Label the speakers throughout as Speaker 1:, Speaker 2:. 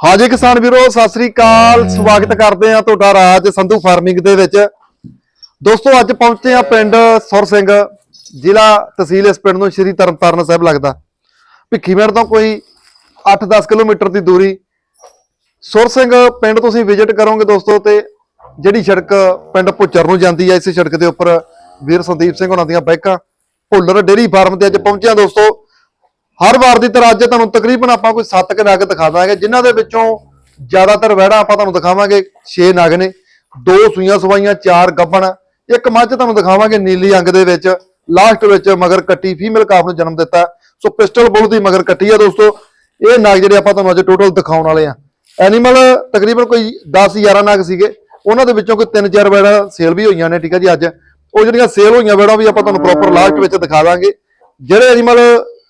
Speaker 1: ਹਾਜੀ ਕਿਸਾਨ ਵੀਰੋ ਸਤਿ ਸ੍ਰੀ ਅਕਾਲ। ਸਵਾਗਤ ਕਰਦੇ ਆ ਤੁਹਾਡਾ ਰਾਜ ਸੰਧੂ ਫਾਰਮਿੰਗ ਦੇ ਵਿੱਚ। ਦੋਸਤੋ ਅੱਜ ਪਹੁੰਚੇ ਆ ਪਿੰਡ ਸੁਰ ਸਿੰਘ ਜ਼ਿਲ੍ਹਾ ਤਹਿਸੀਲ ਇਸ ਪਿੰਡ ਨੂੰ ਸ਼੍ਰੀ ਤਰਨਤਾਰਨ ਸਾਹਿਬ ਲੱਗਦਾ। ਭਿੱਖੀਵਿੰਡ ਤੋਂ ਕੋਈ 8-10 ਕਿਲੋਮੀਟਰ ਦੀ ਦੂਰੀ। ਸੁਰ ਸਿੰਘ ਪਿੰਡ ਤੁਸੀਂ ਵਿਜ਼ਿਟ ਕਰੋਗੇ ਦੋਸਤੋ ਤੇ ਜਿਹੜੀ ਸੜਕ ਪਿੰਡ ਭੁੱਚਰ ਨੂੰ ਜਾਂਦੀ ਹੈ ਇਸ ਸੜਕ ਦੇ ਉੱਪਰ ਵੀਰ ਸੰਦੀਪ ਸਿੰਘ ਉਹਨਾਂ ਦੀਆਂ ਬਾਈਕਾਂ। ਭੁੱਲਰ ਡੇਰੀ ਫਾਰਮ ਤੇ ਅੱਜ ਪਹੁੰਚਿਆ ਦੋਸਤੋ। ਹਰ ਵਾਰ ਦੀ ਤਰ੍ਹਾਂ ਅੱਜ ਤੁਹਾਨੂੰ ਤਕਰੀਬਨ ਆਪਾਂ ਕੋਈ 7 ਕੁ ਨਗ ਦਿਖਾ ਦਾਂਗੇ, ਜਿਨ੍ਹਾਂ ਦੇ ਵਿੱਚੋਂ ਜ਼ਿਆਦਾਤਰ ਵਹਿੜਾ ਆਪਾਂ ਤੁਹਾਨੂੰ ਦਿਖਾਵਾਂਗੇ 6 ਨਗ ਨੇ, ਦੋ ਸੂਈਆਂ ਸਵਾਈਆਂ, ਚਾਰ ਗੱਬਣ, ਇੱਕ ਮੱਝ ਤੁਹਾਨੂੰ ਦਿਖਾਵਾਂਗੇ ਨੀਲੀ ਅੰਗ ਦੇ ਵਿੱਚ, ਲਾਸਟ ਵਿੱਚ ਮਗਰ ਕੱਟੀ, ਫੀਮੇਲ ਕਾਫ ਨੂੰ ਜਨਮ ਦਿੱਤਾ। ਸੋ ਪਿਸਟਲ ਬੁੱਲ ਦੀ ਮਗਰ ਕੱਟੀ ਆ ਦੋਸਤੋ, ਇਹ ਨਾਗ ਜਿਹੜੇ ਆਪਾਂ ਤੁਹਾਨੂੰ ਅੱਜ ਟੋਟਲ ਦਿਖਾਉਣ ਵਾਲੇ ਆ। ਐਨੀਮਲ ਤਕਰੀਬਨ ਕੋਈ 10 11 ਨਗ ਸੀਗੇ, ਉਹਨਾਂ ਦੇ ਵਿੱਚੋਂ ਕੋਈ 3-4 ਵਹਿੜਾ ਸੇਲ ਵੀ ਹੋਈਆਂ ਨੇ, ਠੀਕ ਹੈ ਜੀ ਅੱਜ। ਉਹ ਜਿਹੜੀਆਂ ਸੇਲ ਹੋਈਆਂ ਵਹਿੜਾ ਵੀ ਆਪਾਂ ਤੁਹਾਨੂੰ ਪ੍ਰੋਪਰ ਲਾਸਟ ਵਿੱਚ ਦਿਖਾ ਦਾਂਗੇ। ਜਿਹੜੇ ਐਨੀਮਲ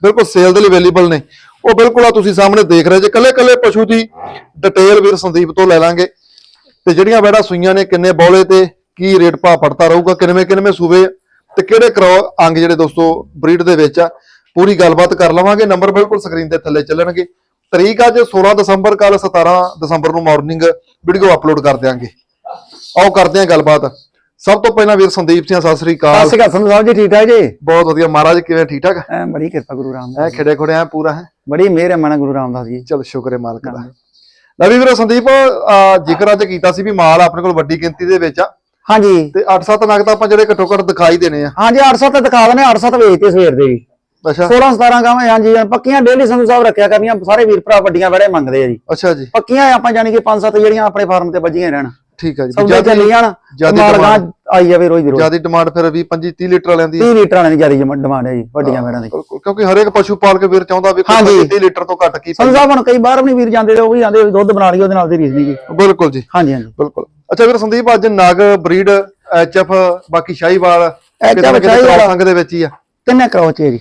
Speaker 1: ਬਿਲਕੁਲ ਸੇਲ ਦੇ ਲਈ ਅਵੇਲੇਬਲ ਨੇ। ਉਹ ਬਿਲਕੁਲ ਆ ਤੁਸੀਂ ਸਾਹਮਣੇ ਦੇਖ ਰਹੇ ਜੇ ਕੱਲੇ ਕੱਲੇ ਪਸ਼ੂ ਦੀ ਡਿਟੇਲ ਵੀਰ ਸੰਦੀਪ ਤੋਂ ਲੈ ਲਾਂਗੇ। ਤੇ ਜਿਹੜੀਆਂ ਵੈੜਾ ਸੂਈਆਂ ਨੇ, ਕਿੰਨੇ ਬੌਲੇ ਤੇ, ਕੀ ਰੇਟ ਭਾਅ ਪੜਤਾ ਰਹੂਗਾ, ਕਿੰਨਵੇਂ ਕਿੰਨਵੇਂ ਸੂਬੇ ਤੇ ਕਿਹੜੇ ਕਰੋ ਅੰਗ ਜਿਹੜੇ ਦੋਸਤੋ ਬਰੀਡ ਦੇ ਵਿੱਚ ਆ, ਪੂਰੀ ਗੱਲਬਾਤ ਕਰ ਲਵਾਂਗੇ। ਨੰਬਰ ਬਿਲਕੁਲ ਸਕਰੀਨ ਦੇ ਥੱਲੇ ਚੱਲਣਗੇ। ਤਰੀਕ ਅੱਜ 16 ਦਸੰਬਰ ਕੱਲ 17 ਦਸੰਬਰ ਨੂੰ ਮਾਰਨਿੰਗ ਵੀਡੀਓ ਅਪਲੋਡ ਕਰ ਦਿਆਂਗੇ। ਆਓ ਕਰਦੇ ਹਾਂ ਗੱਲਬਾਤ। ਸਭ ਤੋਂ ਪਹਿਲਾਂ ਵੀਰ ਸੰਦੀਪ ਸਿੰਘ ਸਤਿ ਸ੍ਰੀ
Speaker 2: ਸਤਿ
Speaker 1: ਅਕਾਲ
Speaker 2: ਸ਼੍ਰੀ ਅਕਾਲ ਸਾਹਿਬ ਜੀ ਠੀਕ ਠਾਕ ਜੀ?
Speaker 1: ਬਹੁਤ ਵਧੀਆ ਮਹਾਰਾਜ ਕਿਵੇਂ ਠੀਕ ਠਾਕ?
Speaker 2: ਐ ਬੜੀ ਕਿਰਪਾ ਗੁਰੂ
Speaker 1: ਐ
Speaker 2: ਰਾਮਦਾਸ
Speaker 1: ਖੜੇ ਖੜੇ ਆ ਪੂਰਾ ਹੈ?
Speaker 2: ਬੜੀ ਮਿਹਰ ਹੈ ਮਨਾ ਗੁਰੂ ਰਾਮਦਾਸ ਜੀ।
Speaker 1: ਚਲ ਸ਼ੁਕਰ ਹੈ ਮਾਲਕ ਦਾ। ਲੈ ਵੀ ਵੀਰੋ ਸੰਦੀਪ ਜ਼ਿਕਰ ਅੱਜ ਕੀਤਾ ਸੀ ਵੀ ਮਾਲ ਆਪਣੇ ਕੋਲ ਵੱਡੀ ਗਿਣਤੀ ਦੇ ਵਿੱਚ ਆ।
Speaker 2: ਹਾਂਜੀ।
Speaker 1: ਤੇ 8-7 ਨਗ ਤਾਂ ਆਪਾਂ ਜਿਹੜੇ ਘੱਟੋ ਘੱਟ ਦਿਖਾਈ ਦੇਣੇ ਆ।
Speaker 2: ਹਾਂਜੀ 800 ਤੇ ਦਿਖਾ ਦਨੇ 800 ਵੇਚਤੇ ਸਵੇਰ ਦੇ ਜੀ
Speaker 1: ਅੱਛਾ।
Speaker 2: 16 17 ਗਾਵਾਂ ਹਾਂਜੀ ਪੱਕੀਆਂ ਡੇਲੀ ਸੰਧੂ ਸਾਹਿਬ ਰੱਖਿਆ ਕਰਨੀਆਂ ਸਾਰੇ ਵੀਰ ਭਰਾ ਵੱਡੀਆਂ ਬੜੇ ਮੰਗਦੇ ਆ ਜੀ।
Speaker 1: ਅੱਛਾ ਜੀ।
Speaker 2: ਪੱਕੀਆਂ ਆਪਾਂ ਜਾਨੀ ਕਿ 5-7 ਜਿਹੜੀਆਂ ਆਪਣੇ ਫਾਰਮ ਤੇ ਵੱਜੀਆਂ ਰਹਿਣ।
Speaker 1: ਠੀਕ ਹੈ ਜੀ।
Speaker 2: ਸੌਦੇ ਚੱਲੀ ਜਾਣ
Speaker 1: ਜਿਆਦੀ
Speaker 2: ਮਾਲ ਗਾਂ
Speaker 1: demand-
Speaker 2: ਆਈ ਜਾਵੇ ਰੋਜ਼ ਦੀ ਰੋਜ਼।
Speaker 1: ਜਿਆਦੀ ਡਿਮਾਂਡ ਫਿਰ ਵੀ 25 30 ਲੀਟਰ ਵਾਲਿਆਂ ਦੀ।
Speaker 2: 30 ਲੀਟਰ ਵਾਲਿਆਂ ਦੀ ਜ਼ਿਆਦਾ ਡਿਮਾਂਡ ਹੈ ਜੀ ਵੱਡੀਆਂ ਵੇੜਾਂ ਦੀ।
Speaker 1: ਕਿਉਂਕਿ ਹਰੇਕ ਪਸ਼ੂ ਪਾਲ ਕੇ ਵੀਰ ਚਾਹੁੰਦਾ ਵੀ
Speaker 2: ਹਾਂਜੀ।
Speaker 1: 30 ਲੀਟਰ ਤੋਂ ਘੱਟ ਕੀ
Speaker 2: ਸਾਹਿਬ ਹੁਣ ਕਈ ਬਾਹਰ ਵੀ ਨਹੀਂ ਵੀਰ ਜਾਂਦੇ ਉਹ ਵੀ ਜਾਂਦੇ ਦੁੱਧ ਬਣਾ ਲਈ ਉਹਦੇ ਨਾਲ ਦੀ ਰੀਸ ਨਹੀਂ ਜੀ।
Speaker 1: ਬਿਲਕੁਲ ਜੀ।
Speaker 2: ਹਾਂਜੀ ਹਾਂਜੀ।
Speaker 1: ਬਿਲਕੁਲ। ਅੱਛਾ ਵੀਰ ਸੰਦੀਪ ਅੱਜ ਨਗ ਬਰੀਡ ਐਚਐਫ ਬਾਕੀ ਸ਼ਾਹੀਵਾਲ ਕਿਤੇ
Speaker 2: ਸ਼ਾਹੀਵਾਲ।
Speaker 1: ਅੰਗ ਦੇ ਵਿੱਚ ਹੀ ਆ।
Speaker 2: ਕਿੰਨੇ ਕਰੋਚ ਹੈ ਜੀ।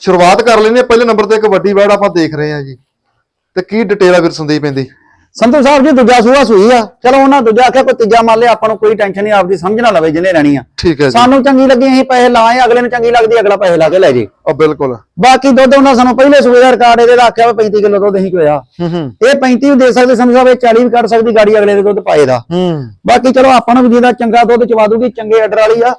Speaker 1: ਸ਼ੁਰੂਆਤ ਕਰ ਲੈਨੇ ਪਹਿਲੇ ਨੰਬਰ ਤੇ ਇੱਕ ਵੱਡੀ ਵੈੜ ਆਪਾਂ ਦੇਖ ਰਹੇ ਹਾਂ ਜੀ। ਤੇ ਕੀ ਡਿਟੇਲ ਆ ਵੀਰ ਸੰਦੀਪ ਇਹਦੀ?
Speaker 2: ਸੰਧੂ ਸਾਹਿਬ ਜੀ ਦੂਜਾ ਸੂਆ ਸੂਈ ਆ। ਚਲੋ ਉਹਨਾਂ ਦੂਜਾ ਆਖਿਆ ਕੋਈ ਤੀਜਾ ਮੰਨ ਲਿਆ ਆਪਾਂ ਨੂੰ ਕੋਈ ਟੈਨਸ਼ਨ ਨਹੀਂ ਆਪਦੀ ਸਮਝ ਨਾ ਲਵੇ ਜਿਹਨੇ ਲੈਣੀ ਆ।
Speaker 1: ਠੀਕ ਹੈ ਜੀ।
Speaker 2: ਸਾਨੂੰ ਚੰਗੀ ਲੱਗੀ ਅਸੀਂ ਪੈਸੇ ਲਾਏ ਅਗਲੇ ਨੂੰ ਚੰਗੀ ਲੱਗਦੀ ਅਗਲਾ ਪੈਸੇ ਲਾ ਕੇ ਲੈ ਜੇ।
Speaker 1: ਆ ਬਿਲਕੁਲ।
Speaker 2: ਬਾਕੀ ਦੁੱਧ ਉਹਨਾਂ ਸਾਨੂੰ ਪਹਿਲੇ ਸੂਏ ਦਾ ਰਿਕਾਰਡ ਇਹਦੇ ਦਾ ਆਖਿਆ ਵੀ 35 ਕਿਲੋ ਦੁੱਧ ਅਸੀਂ ਕੋਇਆ ਇਹ 35 ਵੀ ਦੇ ਸਕਦੇ ਸੰਧੂ ਸਾਹਿਬ ਇਹ 40 ਵੀ ਕੱਢ ਸਕਦੀ ਗਾੜੀ ਅਗਲੇ ਦੇ ਦੁੱਧ ਪਾਏ ਦਾ। ਬਾਕੀ ਚਲੋ ਆਪਾਂ ਨੂੰ ਵੀ ਜਿਹਦਾ ਚੰਗਾ ਦੁੱਧ ਚਵਾ ਦੂਗੀ ਚੰਗੇ ਆਰਡਰ ਵਾਲੀ ਆ।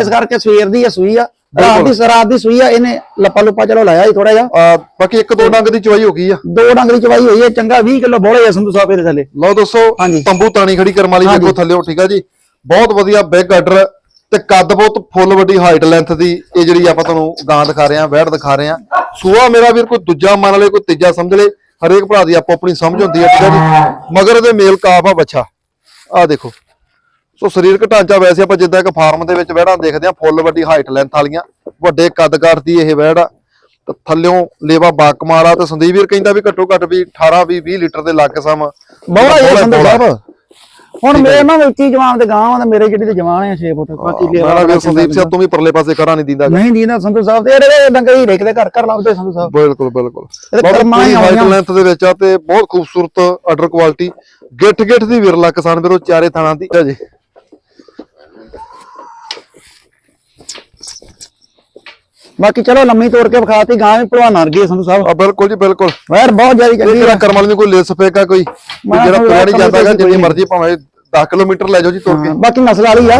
Speaker 2: ਇਸ ਕਰਕੇ ਸਵੇਰ ਦੀ ਆ ਸੂਈ ਆ। ਰਾਤ ਦੀ ਰਾਤ ਦੀ ਸੂਈ ਆ ਇਹਨੇ ਲੱਪਾ ਲੁੱਪਾ ਚਲੋ ਲਾਇਆ ਹੀ ਥੋੜਾ ਜਿਹਾ।
Speaker 1: ਆ ਬਾਕੀ ਇੱਕ ਦੋ ਡੰਗ ਦੀ ਚਵਾਈ ਹੋ ਗਈ ਆ।
Speaker 2: ਦੋ ਡੰਗ ਦੀ ਚਵਾਈ ਹੋਈ ਹੈ ਚੰਗਾ 20 ਕਿਲੋ ਬੋਲੇ ਆ ਸੰਧੂ ਸਾਹਿਬ ਇਹਦੇ ਥੱਲੇ।
Speaker 1: ਲਓ ਦੋਸਤੋ
Speaker 2: ਹਾਂਜੀ।
Speaker 1: ਤੰਬੂ ਤਾਣੀ ਖੜੀ ਕਰਮ ਵਾਲੀ ਦੇਖੋ ਥੱਲੇ ਠੀਕ ਆ ਜੀ। ਬਹੁਤ ਵਧੀਆ ਬਿਗ ਆਰਡਰ ਤੇ ਕੱਦ ਬਹੁਤ ਫੁੱਲ ਵੱਡੀ ਹਾਈਟ ਲੈਂਥ ਦੀ ਇਹ ਜਿਹੜੀ ਆਪਾਂ ਤੁਹਾਨੂੰ ਗਾਂ ਦਿਖਾ ਰਹੇ ਆ ਵੈੜ ਦਿਖਾ ਰਹੇ ਆ ਸੂਆ ਮੇਰਾ ਵੀਰ ਕੋਈ ਦੂਜਾ ਮੰਨ ਲਏ ਕੋਈ ਤੀਜਾ ਸਮਝ ਲੇ ਹਰੇਕ ਭਰਾ ਦੀ ਆਪੋ ਆਪਣੀ ਸਮਝ ਹੁੰਦੀ ਹੈ ਠੀਕ ਆ ਜੀ। ਮਗਰ ਇਹਦੇ ਮੇਲ ਕਾਫ ਆ ਬੱਚਾ। ਆ ਦੇਖੋ। ਸੋ ਸਰੀਰਕ ਢਾਂਚਾ ਵੈਸੇ ਆਪਾਂ ਜਿੱਦਾਂ ਇੱਕ ਫਾਰਮ ਦੇ ਵਿੱਚ ਵਹਿੜਾਂ ਦੇਖਦੇ ਆ ਫੁੱਲ ਵੱਡੀ ਹਾਈਟ ਲੈਂਥ ਵਾਲੀਆਂ ਵੱਡੇ ਕੱਦ ਕਾਠ ਦੀ ਇਹ ਵਹਿੜ ਆ। ਤੇ ਥੱਲਿਓਂ ਲੇਵਾ ਬਾਕਮਾਰ ਤੇ ਸੰਦੀਪ ਵੀਰ ਕਹਿੰਦਾ ਵੀ ਘੱਟੋ ਘੱਟ ਵੀ 18 20 20 ਲੀਟਰ ਦੇ ਲੱਗ ਸਮ।
Speaker 2: ਬੋਲਾ ਇਹ ਸਾਹਿਬ। ਹੁਣ ਮੇਰੇ ਨਾਲ ਉੱਚੀ ਜਵਾਨ ਦੇ ਗਾਂ ਤੇ ਮੇਰੇ ਜਿਹੜੀ ਤੇ ਜਵਾਨ ਆ 6 ਫੁੱਟ ਬਾਕੀ
Speaker 1: ਮੇਰਾ
Speaker 2: ਲੇਵਾ
Speaker 1: ਵੀਰ ਸੰਦੀਪ ਸਿੰਘ ਤੂੰ ਵੀ ਪਰਲੇ ਪਾਸੇ ਕਰਾਂ ਨਹੀਂ ਦਿੰਦਾ
Speaker 2: ਨਹੀਂ ਦੀਦਾ ਸੰਧੂ ਸਾਹਿਬ ਤੇ ਇਹਦੇ ਡੰਗਰ ਹੀ ਰੇਕਦੇ ਘਰ ਘਰ ਲੱਭਦੇ ਸੰਧੂ ਸਾਹਿਬ।
Speaker 1: ਬਿਲਕੁਲ ਬਿਲਕੁਲ।
Speaker 2: ਕਰਮਾਂ ਹੀ ਆਉਣੀਆਂ।
Speaker 1: ਲੈਂਥ ਦੇ ਵਿੱਚ ਆ ਤੇ ਬਹੁਤ ਖੂਬਸੂਰਤ ਆਰਡਰ ਕੁਆਲਿਟੀ ਗਿੱਠ ਗਿੱਠ ਦੀ ਵਿਰਲਾ ਕਿਸਾਨ ਵੀਰੋ ਚਾਰੇ ਥਾਣਾ ਦੀ। ਹੈ ਜੀ।
Speaker 2: ਬਾਕੀ ਚਲੋ ਲੰਮੀ ਤੋੜ ਕੇ ਵਿਖਾਤੀ ਗਾਂ ਵੀ ਭਲਵਾਨ ਨਰ ਗਈ ਸੰਧੂ ਸਾਹਿਬ।
Speaker 1: ਆ ਬਿਲਕੁਲ ਜੀ ਬਿਲਕੁਲ।
Speaker 2: ਵੈਰ ਬਹੁਤ ਜ਼ਿਆਦਾ ਚੰਗੀ
Speaker 1: ਜਿਹੜਾ ਕਰਮ ਵਾਲੀ ਨੂੰ ਕੋਈ ਲੈ ਸਪੇਗਾ ਕੋਈ? ਜਿਹੜਾ
Speaker 2: ਇਹ
Speaker 1: ਜਾਂਦਾ ਹੈਗਾ ਜਿੰਨੀ। ਮਰਜ਼ੀ ਭਾਵੇਂ 10 ਕਿਲੋਮੀਟਰ ਲੈ ਜਾਓ ਜੀ ਤੁਰ ਕੇ।
Speaker 2: ਬਾਕੀ ਨਸਲ ਵਾਲੀ ਆ।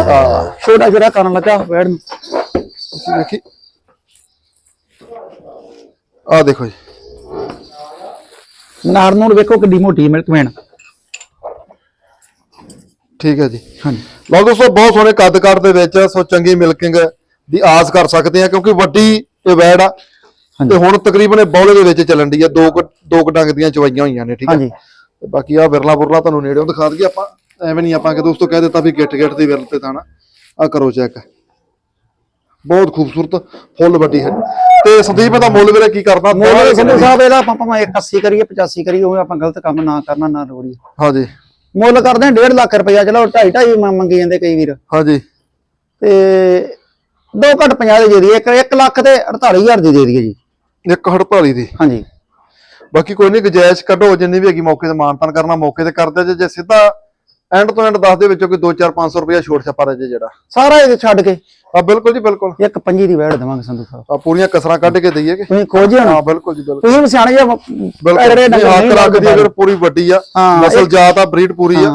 Speaker 2: ਛੋਟਾ ਛੋਟਾ ਕਰਨ ਲੱਗਾ ਵੈੜ ਨੂੰ।
Speaker 1: ਤੁਸੀਂ ਵੇਖੀ। ਆ ਦੇਖੋ ਜੀ।
Speaker 2: ਨਾਰ ਨੂੰ ਵੇਖੋ ਕਿੱਡੀ ਮੋਟੀ ਮਿਲਕ ਵੈਣ
Speaker 1: ਠੀਕ ਹੈ ਜੀ।
Speaker 2: ਹਾਂਜੀ।
Speaker 1: ਲਓ ਦੋਸਤੋ ਬਹੁਤ ਸੋਹਣੇ ਕੱਦ ਕਾਠ ਦੇ ਵਿੱਚ ਸੋ ਚੰਗੀ ਮਿਲਕਿੰਗ ਦੀ ਆਸ ਕਰ ਸਕਦੇ ਆ ਕਿਉਂਕਿ ਵੱਡੀ ਇਹ ਵੈੜ ਆ। ਤੇ ਹੁਣ ਤਕਰੀਬਨ ਇਹ ਬੌਲੇ ਦੇ ਵਿੱਚ ਚੱਲਣ ਦੀ ਆ। ਦੋ ਕੁ- ਦੋ ਕੁ ਡੰਗ ਦੀਆਂ ਚਵਾਈਆਂ ਹੋਈਆਂ ਨੇ ਠੀਕ ਹੈ
Speaker 2: ਹਾਂਜੀ।
Speaker 1: ਤੇ ਬਾਕੀ ਆ ਵਿਰਲਾ ਬੁਰਲਾ ਤੁਹਾਨੂੰ ਨੇੜਿਓਂ ਦਿਖਾ ਦਈਏ। ਆਪਾਂ ਐਵੇਂ ਨਹੀਂ ਆਪਾਂ ਕਿ ਦੋਸਤੋ ਕਹਿ ਦਿੱਤਾ ਵੀ ਗਿੱਟ ਗਿੱਟ ਦੀ ਵਿਰਲ ਤੇ ਤਾਂ ਨਾ ਆ ਕਰੋ ਚੈੱਕ ਬਹੁਤ ਖੂਬਸੂਰਤ ਫੁੱਲ ਵੱਡੀ ਹੈ। ਤੇ ਸੰਦੀਪ ਦਾ ਮੁੱਲ ਵੀਰੇ ਕੀ ਕਰਦਾ?
Speaker 2: ਮੋਲੇ ਸੰਧੂ ਸਾਹਿਬ ਇਹਦਾ ਆਪਾਂ ਭਾਵੇਂ 81 ਕਰੀਏ 85 ਕਰੀਏ ਉਹ ਆਪਾਂ ਗਲਤ ਕੰਮ ਨਾ ਕਰਨਾ ਨਾ ਲੋੜੀ।
Speaker 1: ਹਾਂਜੀ।
Speaker 2: ਮੁੱਲ ਕਰਦੇ 1.5 ਲੱਖ ਰੁਪਇਆ ਚਲੋ 2.5 2.5 ਮੰਗੀ ਜਾਂਦੇ ਕਈ ਵੀਰ।
Speaker 1: ਹਾਂਜੀ।
Speaker 2: ਤੇ 2 ਘੱਟ 50 ਦੇ ਦੇ ਦਈਏ 1 ਲੱਖ ਤੇ 48000 ਦੀ ਦੇ ਦਈਏ ਜੀ।
Speaker 1: ਇੱਕ ਹੜਤਾਲੀ ਦੀ?
Speaker 2: ਹਾਂਜੀ।
Speaker 1: ਬਾਕੀ ਕੋਈ ਨਹੀਂ ਗੁਜਾਇਸ਼ ਕੱਢੋ ਜਿੰਨੀ ਵੀ ਹੈਗੀ ਮੌਕੇ ਤੇ ਮਾਨਤਾਨ ਕਰਨਾ ਮੌਕੇ ਤੇ ਕਰਦੇ ਜੇ ਜੇ ਸਿੱਧਾ ਐਂਡ ਤੋਂ ਐਂਡ ਦੱਸ ਦੇ ਵਿੱਚੋਂ ਕੋਈ 2 4 500 ਰੁਪਇਆ ਛੋਟ ਛੱਪਾ ਰਹੇ ਜੇ ਜਿਹੜਾ।
Speaker 2: ਸਾਰਾ ਇਹ ਛੱਡ ਕੇ।
Speaker 1: ਆ ਬਿਲਕੁਲ ਜੀ ਬਿਲਕੁਲ।
Speaker 2: ਇੱਕ ਪੰਜੀ ਦੀ ਵੈੜ ਦੇਵਾਂਗੇ ਸੰਧੂ ਸਾਹਿਬ।
Speaker 1: ਆ ਪੂਰੀਆਂ ਕਸਰਾਂ ਕੱਢ ਕੇ ਦਈਏ ਕਿ?
Speaker 2: ਤੁਸੀਂ ਖੋਜੇ
Speaker 1: ਹਾਂ ਬਿਲਕੁਲ ਜੀ ਬਿਲਕੁਲ।
Speaker 2: ਤੁਸੀਂ ਸਿਆਣੇ ਜੇ
Speaker 1: ਬਿਲਕੁਲ। ਹੱਥ ਰੱਖਦੀ ਅਗਰ ਪੂਰੀ ਵੱਡੀ ਆ ਨਸਲ ਜਾਤ ਆ ਬਰੀਡ ਪੂਰੀ ਆ।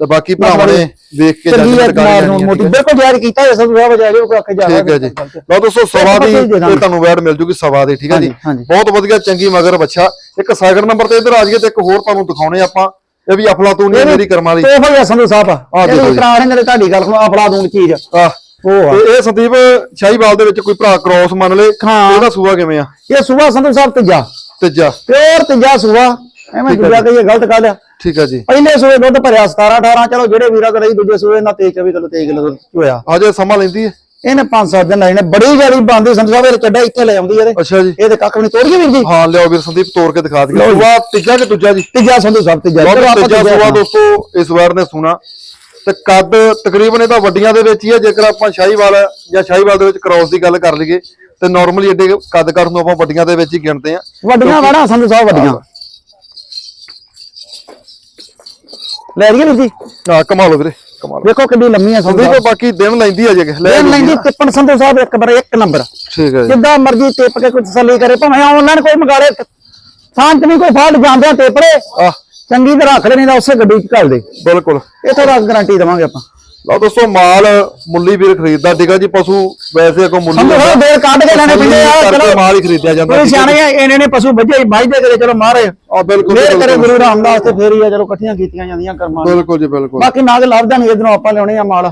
Speaker 1: ਤੇ ਬਾਕੀ ਭਰਾਵਾਂ ਨੇ ਵੇਖ ਕੇ
Speaker 2: ਹੈ
Speaker 1: ਕਰ
Speaker 2: ਨੂੰ। ਮੋਟੀ ਬਿਲਕੁਲ ਜਾਇਜ਼ ਕੀਤਾ ਹੈ ਸੰਧੂ ਸਾਹਿਬ ਜਾਇਜ਼ ਉਹ ਆਖੇ ਜਾ
Speaker 1: ਠੀਕ ਹੈ ਜੀ। ਲਓ ਦੋਸਤੋ ਸਵਾ ਦੀ
Speaker 2: ਦੇ।
Speaker 1: ਇਹ ਤੁਹਾਨੂੰ ਵੈਡ ਮਿਲ ਜੂਗੀ ਸਵਾ ਦੀ ਠੀਕ ਹੈ ਜੀ। ਬਹੁਤ ਵਧੀਆ ਚੰਗੀ ਮਗਰ ਬੱਚਾ ਇੱਕ ਸੈਕਿੰਡ ਨੰਬਰ ਤੇ ਇੱਧਰ ਆ ਜਾਈਏ ਤੇ ਇੱਕ ਹੋਰ ਤੁਹਾਨੂੰ ਦਿਖਾਉਣੇ ਆਪਾਂ। ਇਹ ਵੀ ਅਫਲਾਤੂਨ ਹੀ ਆ ਮੇਰੀ ਕਰਮਾਂ ਵਾਲੀ।
Speaker 2: ਉਹ ਹੋਇਆ ਸੰਧੂ ਸਾਹਿਬ ਇਹ
Speaker 1: ਦੇਖੋ ਜੀ।
Speaker 2: ਉਤਰਾ ਰਹੇ ਨੇ ਤੁਹਾਡੀ ਗੱਲ ਸੁਣੋ ਅਫਲਾ ਦੂਣ ਚੀਜ਼।
Speaker 1: ਆ
Speaker 2: ਉਹ ਆ।
Speaker 1: ਤੇ ਇਹ ਸੰਦੀਪ ਸ਼ਾਹੀਵਾਲ ਦੇ ਵਿੱਚ ਕੋਈ ਭਰਾ ਕ੍ਰੋਸ ਮੰਨ ਲੇ। ਇਹਦਾ ਸੂਆ ਕਿਵੇਂ ਆ?
Speaker 2: ਇਹ ਸੁਬਾ ਸੰਧੂ ਸਾਹਿਬ ਤੀਜਾ।
Speaker 1: ਤੀਜਾ।
Speaker 2: ਪਿਓਰ ਤੀਜਾ ਸੁਬਾ ਐਵੇਂ ਦੂਜਾ ਕਹੀਏ ਗਲਤ ਕਰ ਲਿਆ
Speaker 1: ਠੀਕ ਹੈ ਜੀ।
Speaker 2: ਪਹਿਲੇ ਸੂਏ ਦੁੱਧ ਭਰਿਆ 17 18 ਚਲੋ ਜਿਹੜੇ ਵੀਰਾਂ ਕੋਲ ਰਹੀ ਦੂਜੇ ਸੂਏ ਨਾਲ 23 24 ਕਿਲੋ 23 ਕਿਲੋ ਦੁੱਧ ਹੋਇਆ
Speaker 1: ਹਜੇ ਸਮਾਂ ਲੈਂਦੀ ਹੈ।
Speaker 2: ਇਹਨੇ 5-7 ਦਿਨ ਲਾਏ ਨੇ ਬੜੀ ਜਿਆਦੀ ਬੰਦੀ ਸੰਧੂ ਸਾਹਿਬ ਇਹ ਚੱਡਾ ਇੱਥੇ ਲੈ ਆਉਂਦੀ ਇਹਦੇ।
Speaker 1: ਅੱਛਾ ਜੀ।
Speaker 2: ਇਹਦੇ ਕੱਖ ਵੀ ਨਹੀਂ ਤੋੜ ਗਈ ਵੀਰ ਜੀ।
Speaker 1: ਹਾਂ ਲਿਓ ਵੀਰ ਸੰਦੀਪ ਤੋੜ ਕੇ ਦਿਖਾ ਦਈਏ ਸੂਆ ਤੀਜਾ ਕਿ ਦੂਜਾ ਜੀ?
Speaker 2: ਤੀਜਾ ਸੰਧੂ ਸਾਹਿਬ ਤੀਜਾ।
Speaker 1: ਬਹੁਤ ਤੀਜਾ ਸੂਆ ਦੋਸਤੋ ਇਸ ਵਾਰ ਨੇ ਸੁਣਾ। ਤੇ ਕੱਦ ਤਕਰੀਬਨ ਇਹਦਾ ਵੱਡੀਆਂ ਦੇ ਵਿੱਚ ਹੀ ਹੈ ਜੇਕਰ ਆਪਾਂ ਸ਼ਾਹੀਵਾਲ ਜਾਂ ਸ਼ਾਹੀਵਾਲ ਦੇ ਵਿੱਚ ਕ੍ਰੋਸ ਦੀ ਗੱਲ ਕਰ ਲਈਏ ਤੇ ਨਾਰਮਲੀ ਏਡੇ ਕੱਦ ਕਰਨ ਨੂੰ ਆਪਾਂ ਵੱਡੀਆਂ ਦੇ ਵਿੱਚ ਹੀ ਗਿਣਦੇ ਆ
Speaker 2: ਵੱਡੀਆਂ ਵੜਾ ਸੰਧੂ ਸਾਹਿਬ ਵੱਡੀਆਂ। ਲੈ ਰਹੀ ਵੀਰ ਜੀ।
Speaker 1: ਆ ਕਮਾਲ ਵੀਰੇ ਕਮਾਲ
Speaker 2: ਵੇਖੋ ਕਿੰਨੀ ਲੰਮੀ ਹੈ ਸੰਧੂ
Speaker 1: ਸੰਦੀਪ ਬਾਕੀ ਦਿਨ ਲੈਂਦੀ ਆ ਜੇ ਲੈ
Speaker 2: ਇਹ ਲੈਂਦੀ ਤਿੱਪਣ ਸੰਧੂ ਸਾਹਿਬ ਇੱਕ ਬਰ ਇੱਕ ਨੰਬਰ।
Speaker 1: ਠੀਕ ਹੈ ਜੀ।
Speaker 2: ਜਿੱਦਾਂ ਮਰਜ਼ੀ ਟਿਪ ਕੇ ਕੋਈ ਤਸੱਲੀ ਕਰੇ ਭਾਵੇਂ ਆਨਲਾਈਨ ਕੋਈ ਮੰਗਾ ਲੇ ਸ਼ਾਂਤ ਨਹੀਂ ਕੋਈ ਫਾਲਟ ਜਾਂਦੇ ਆ ਟੇਪੜੇ
Speaker 1: ਆ
Speaker 2: ਚੰਗੀ ਤਰ੍ਹਾਂ ਰੱਖ ਲੈ ਨਹੀਂ ਤਾਂ ਉਸੇ ਗੱਡੀ 'ਚ ਘੱਲ ਦੇ।
Speaker 1: ਬਿਲਕੁਲ।
Speaker 2: ਇਥੋਂ ਦਾ ਗਾਰੰਟੀ ਦੇਵਾਂਗੇ ਆਪਾਂ।
Speaker 1: ਲਓ ਦੋਸਤੋ ਮਾਲ ਮੁੱਲੀ ਵੀਰ ਖਰੀਦਦਾ ਠੀਕਾ ਜੀ ਪਸ਼ੂ ਵੈਸੇ ਅੱਗੋਂ ਮੁੱਲੀ
Speaker 2: ਸਾਹਿਬ ਦੇਰ ਕੱਢ ਕੇ ਲੈਣੇ ਪੈਂਦੇ ਆ ਚਲੋ।
Speaker 1: ਮਾਲ ਹੀ ਖਰੀਦਿਆ ਜਾਂਦਾ
Speaker 2: ਕੋਈ ਸਿਆਣੇ ਆ ਇਹਨੇ ਨੇ ਪਸ਼ੂ ਵੱਜੇ ਬਾਈ ਦੇ ਕਰੇ ਚਲੋ ਮਾਰੇ।
Speaker 1: ਆ ਬਿਲਕੁਲ
Speaker 2: ਮੇਰ
Speaker 1: ਜੀ,
Speaker 2: ਕਰੇ ਗੁਰੂ ਰਾਮਦਾਸ ਤੇ ਫੇਰ ਹੀ ਆ ਚਲੋ ਇਕੱਠੀਆਂ ਕੀਤੀਆਂ ਜਾਂਦੀਆਂ ਕਰਮਾਂ।
Speaker 1: ਬਿਲਕੁਲ ਜੀ ਬਿਲਕੁਲ।
Speaker 2: ਬਾਕੀ ਨਾਗ ਲੱਭਦਾ ਨਹੀਂ ਇਧਰੋਂ ਆਪਾਂ ਲਿਆਉਣੇ ਆ ਮਾਲ।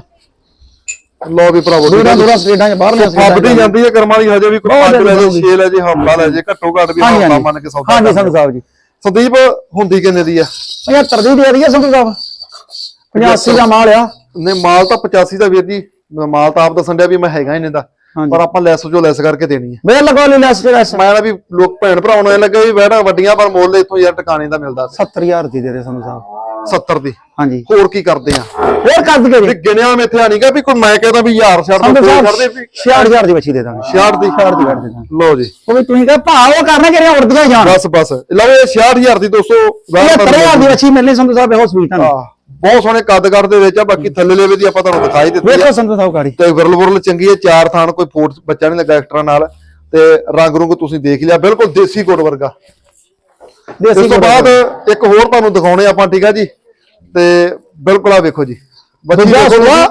Speaker 1: ਲਓ ਵੀ ਭਰਾਵੋ
Speaker 2: ਦੂਰਾਂ। ਦੂਰਾਂ ਸਟੇਟਾਂ 'ਚ ਬਾਹਰ ਲਿਆ
Speaker 1: ਫੱਬਦੀ ਜਾਂਦੀ ਹੈ ਕਰਮਾਂ ਦੀ ਹਜੇ ਵੀ ਕੋਈ ਪੰਜ ਲੈ
Speaker 2: ਜਾਂਦੀ
Speaker 1: ਜੇ 6 ਲੈ ਜੇ ਹਫਤਾ ਲੈ ਜੇ ਘੱਟੋ ਘੱਟ ਵੀ ਹਫਤਾ ਮੰਨ ਕੇ ਸੌਦਾ
Speaker 2: ਹਾਂਜੀ। ਸੰਧੂ ਸਾਹਿਬ ਜੀ।
Speaker 1: ਸੰਦੀਪ ਹੁੰਦੀ ਕਿੰਨੇ ਦੀ ਆ?
Speaker 2: 75 ਦੀ ਦੇ ਦਈਏ ਸੰਧੂ ਸਾਹਿਬ। 85 ਦਾ ਮਾਲ ਆ।
Speaker 1: ਨੇ ਮਾਲ ਤਾਂ 85 ਦਾ ਵੀਰ ਜੀ ਮਾਲ ਤਾਂ ਆਪ ਦੱਸਣ ਡਿਆ ਵੀ ਮੈਂ ਹੈਗਾ ਇਹਨੇ ਦਾ
Speaker 2: ਹਾਂਜੀ।
Speaker 1: ਪਰ ਆਪਾਂ ਲੈਸ ਜੋ ਲੈਸ ਕਰਕੇ ਦੇਣੀ ਹੈ।
Speaker 2: ਵੇ ਲਗੋ ਲੈ ਲੈਸ ਲੈਸ
Speaker 1: ਮੈਂ ਨਾ ਵੀ ਲੋਕ ਭੈਣ ਭਰਾਵਾਂ ਨੂੰ ਲੱਗਾ ਵੀ ਬੈਠਾ ਵੱਡੀਆਂ ਪਰ ਮੁੱਲ ਇੱਥੋਂ ਯਾਰ ਟਿਕਾਣੇ ਦਾ ਮਿਲਦਾ।
Speaker 2: 70000 ਦੀ ਦੇ ਦੇ ਸੰਧੂ ਸਾਹਿਬ।
Speaker 1: 70 ਦੀ।
Speaker 2: ਹਾਂਜੀ।
Speaker 1: ਹੋਰ ਕੀ ਕਰਦੇ ਆ?
Speaker 2: ਹੋਰ ਕਰ ਦਈਏ
Speaker 1: ਵੀ ਗਿਣਿਆ ਮੇਥਿਆ ਨਹੀਂਗਾ ਵੀ ਕੋਈ ਮੈਂ ਕਹਿੰਦਾ ਵੀ ਯਾਰ ਛੱਡ ਦੋ ਛੱਡਦੇ ਵੀ।
Speaker 2: 66000 ਦੀ ਬੱਚੀ ਦੇ ਦਾਂਗੇ।
Speaker 1: 66 ਦੀ।
Speaker 2: 66 ਦੀ ਕੱਢ ਦੇ ਦਾਂਗੇ।
Speaker 1: ਲਓ ਜੀ।
Speaker 2: ਉਹ ਵੀ ਤੁਸੀਂ ਕਹੇ ਭਾ ਉਹ ਕਰਨਾ ਜਿਹੜੀਆਂ ਉੜਦੀਆਂ ਹੀ ਜਾਣ।
Speaker 1: ਬਸ ਬਸ। ਲਓ ਇਹ 66000 ਦੀ ਦੋਸਤੋ ਵਾਹ
Speaker 2: 70000 ਦੀ ਬੱਚੀ ਮਿਲਣੀ ਸੰਧੂ ਸਾਹਿਬ ਇਹੋ
Speaker 1: ਆਹ, ਬਹੁਤ ਸੋਹਣੇ ਕੱਦ ਦੇ ਵਿੱਚ ਆ ਬਾਕੀ ਥੱਲੇ ਲੈਵੇ ਦੀ ਆਪਾਂ ਤੁਹਾਨੂੰ ਦਿਖਾਈ ਦਿੱਤੀ ਆ।
Speaker 2: ਵੇਖੋ ਸੰਧੂ ਸਾਹਿਬ ਗਾੜੀ।
Speaker 1: ਤੇ ਵਿਰਲ ਵਿਰਲ ਚੰਗੀ ਹੈ ਚਾਰ ਥਾਨ ਕੋਈ ਫੋਟ ਬੱਚਾ ਨਹੀਂ ਲੱਗਾ ਐਕਸਟਰਾ ਨਾਲ। ਤੇ ਰੰਗ ਰੁੰਗ ਤੁਸੀਂ ਦੇਖ ਲਿਆ ਬਿਲਕੁਲ ਦੇਸੀ ਗੁੜ ਵਰਗਾ।
Speaker 2: ਦੇਸੀ
Speaker 1: ਇਸ ਤੋਂ ਬਾਅਦ ਇੱਕ ਹੋਰ ਤੁਹਾਨੂੰ ਦਿਖਾਉਣੇ ਆਪਾਂ ਠੀਕ ਆ ਜੀ? ਤੇ ਬਿਲਕੁਲ ਆ ਵੇਖੋ ਜੀ। ਬੱਚੀ
Speaker 2: ਦੂਜਾ
Speaker 1: ਦੇਖੋ
Speaker 2: ਸੂਆ
Speaker 1: ਜੀ,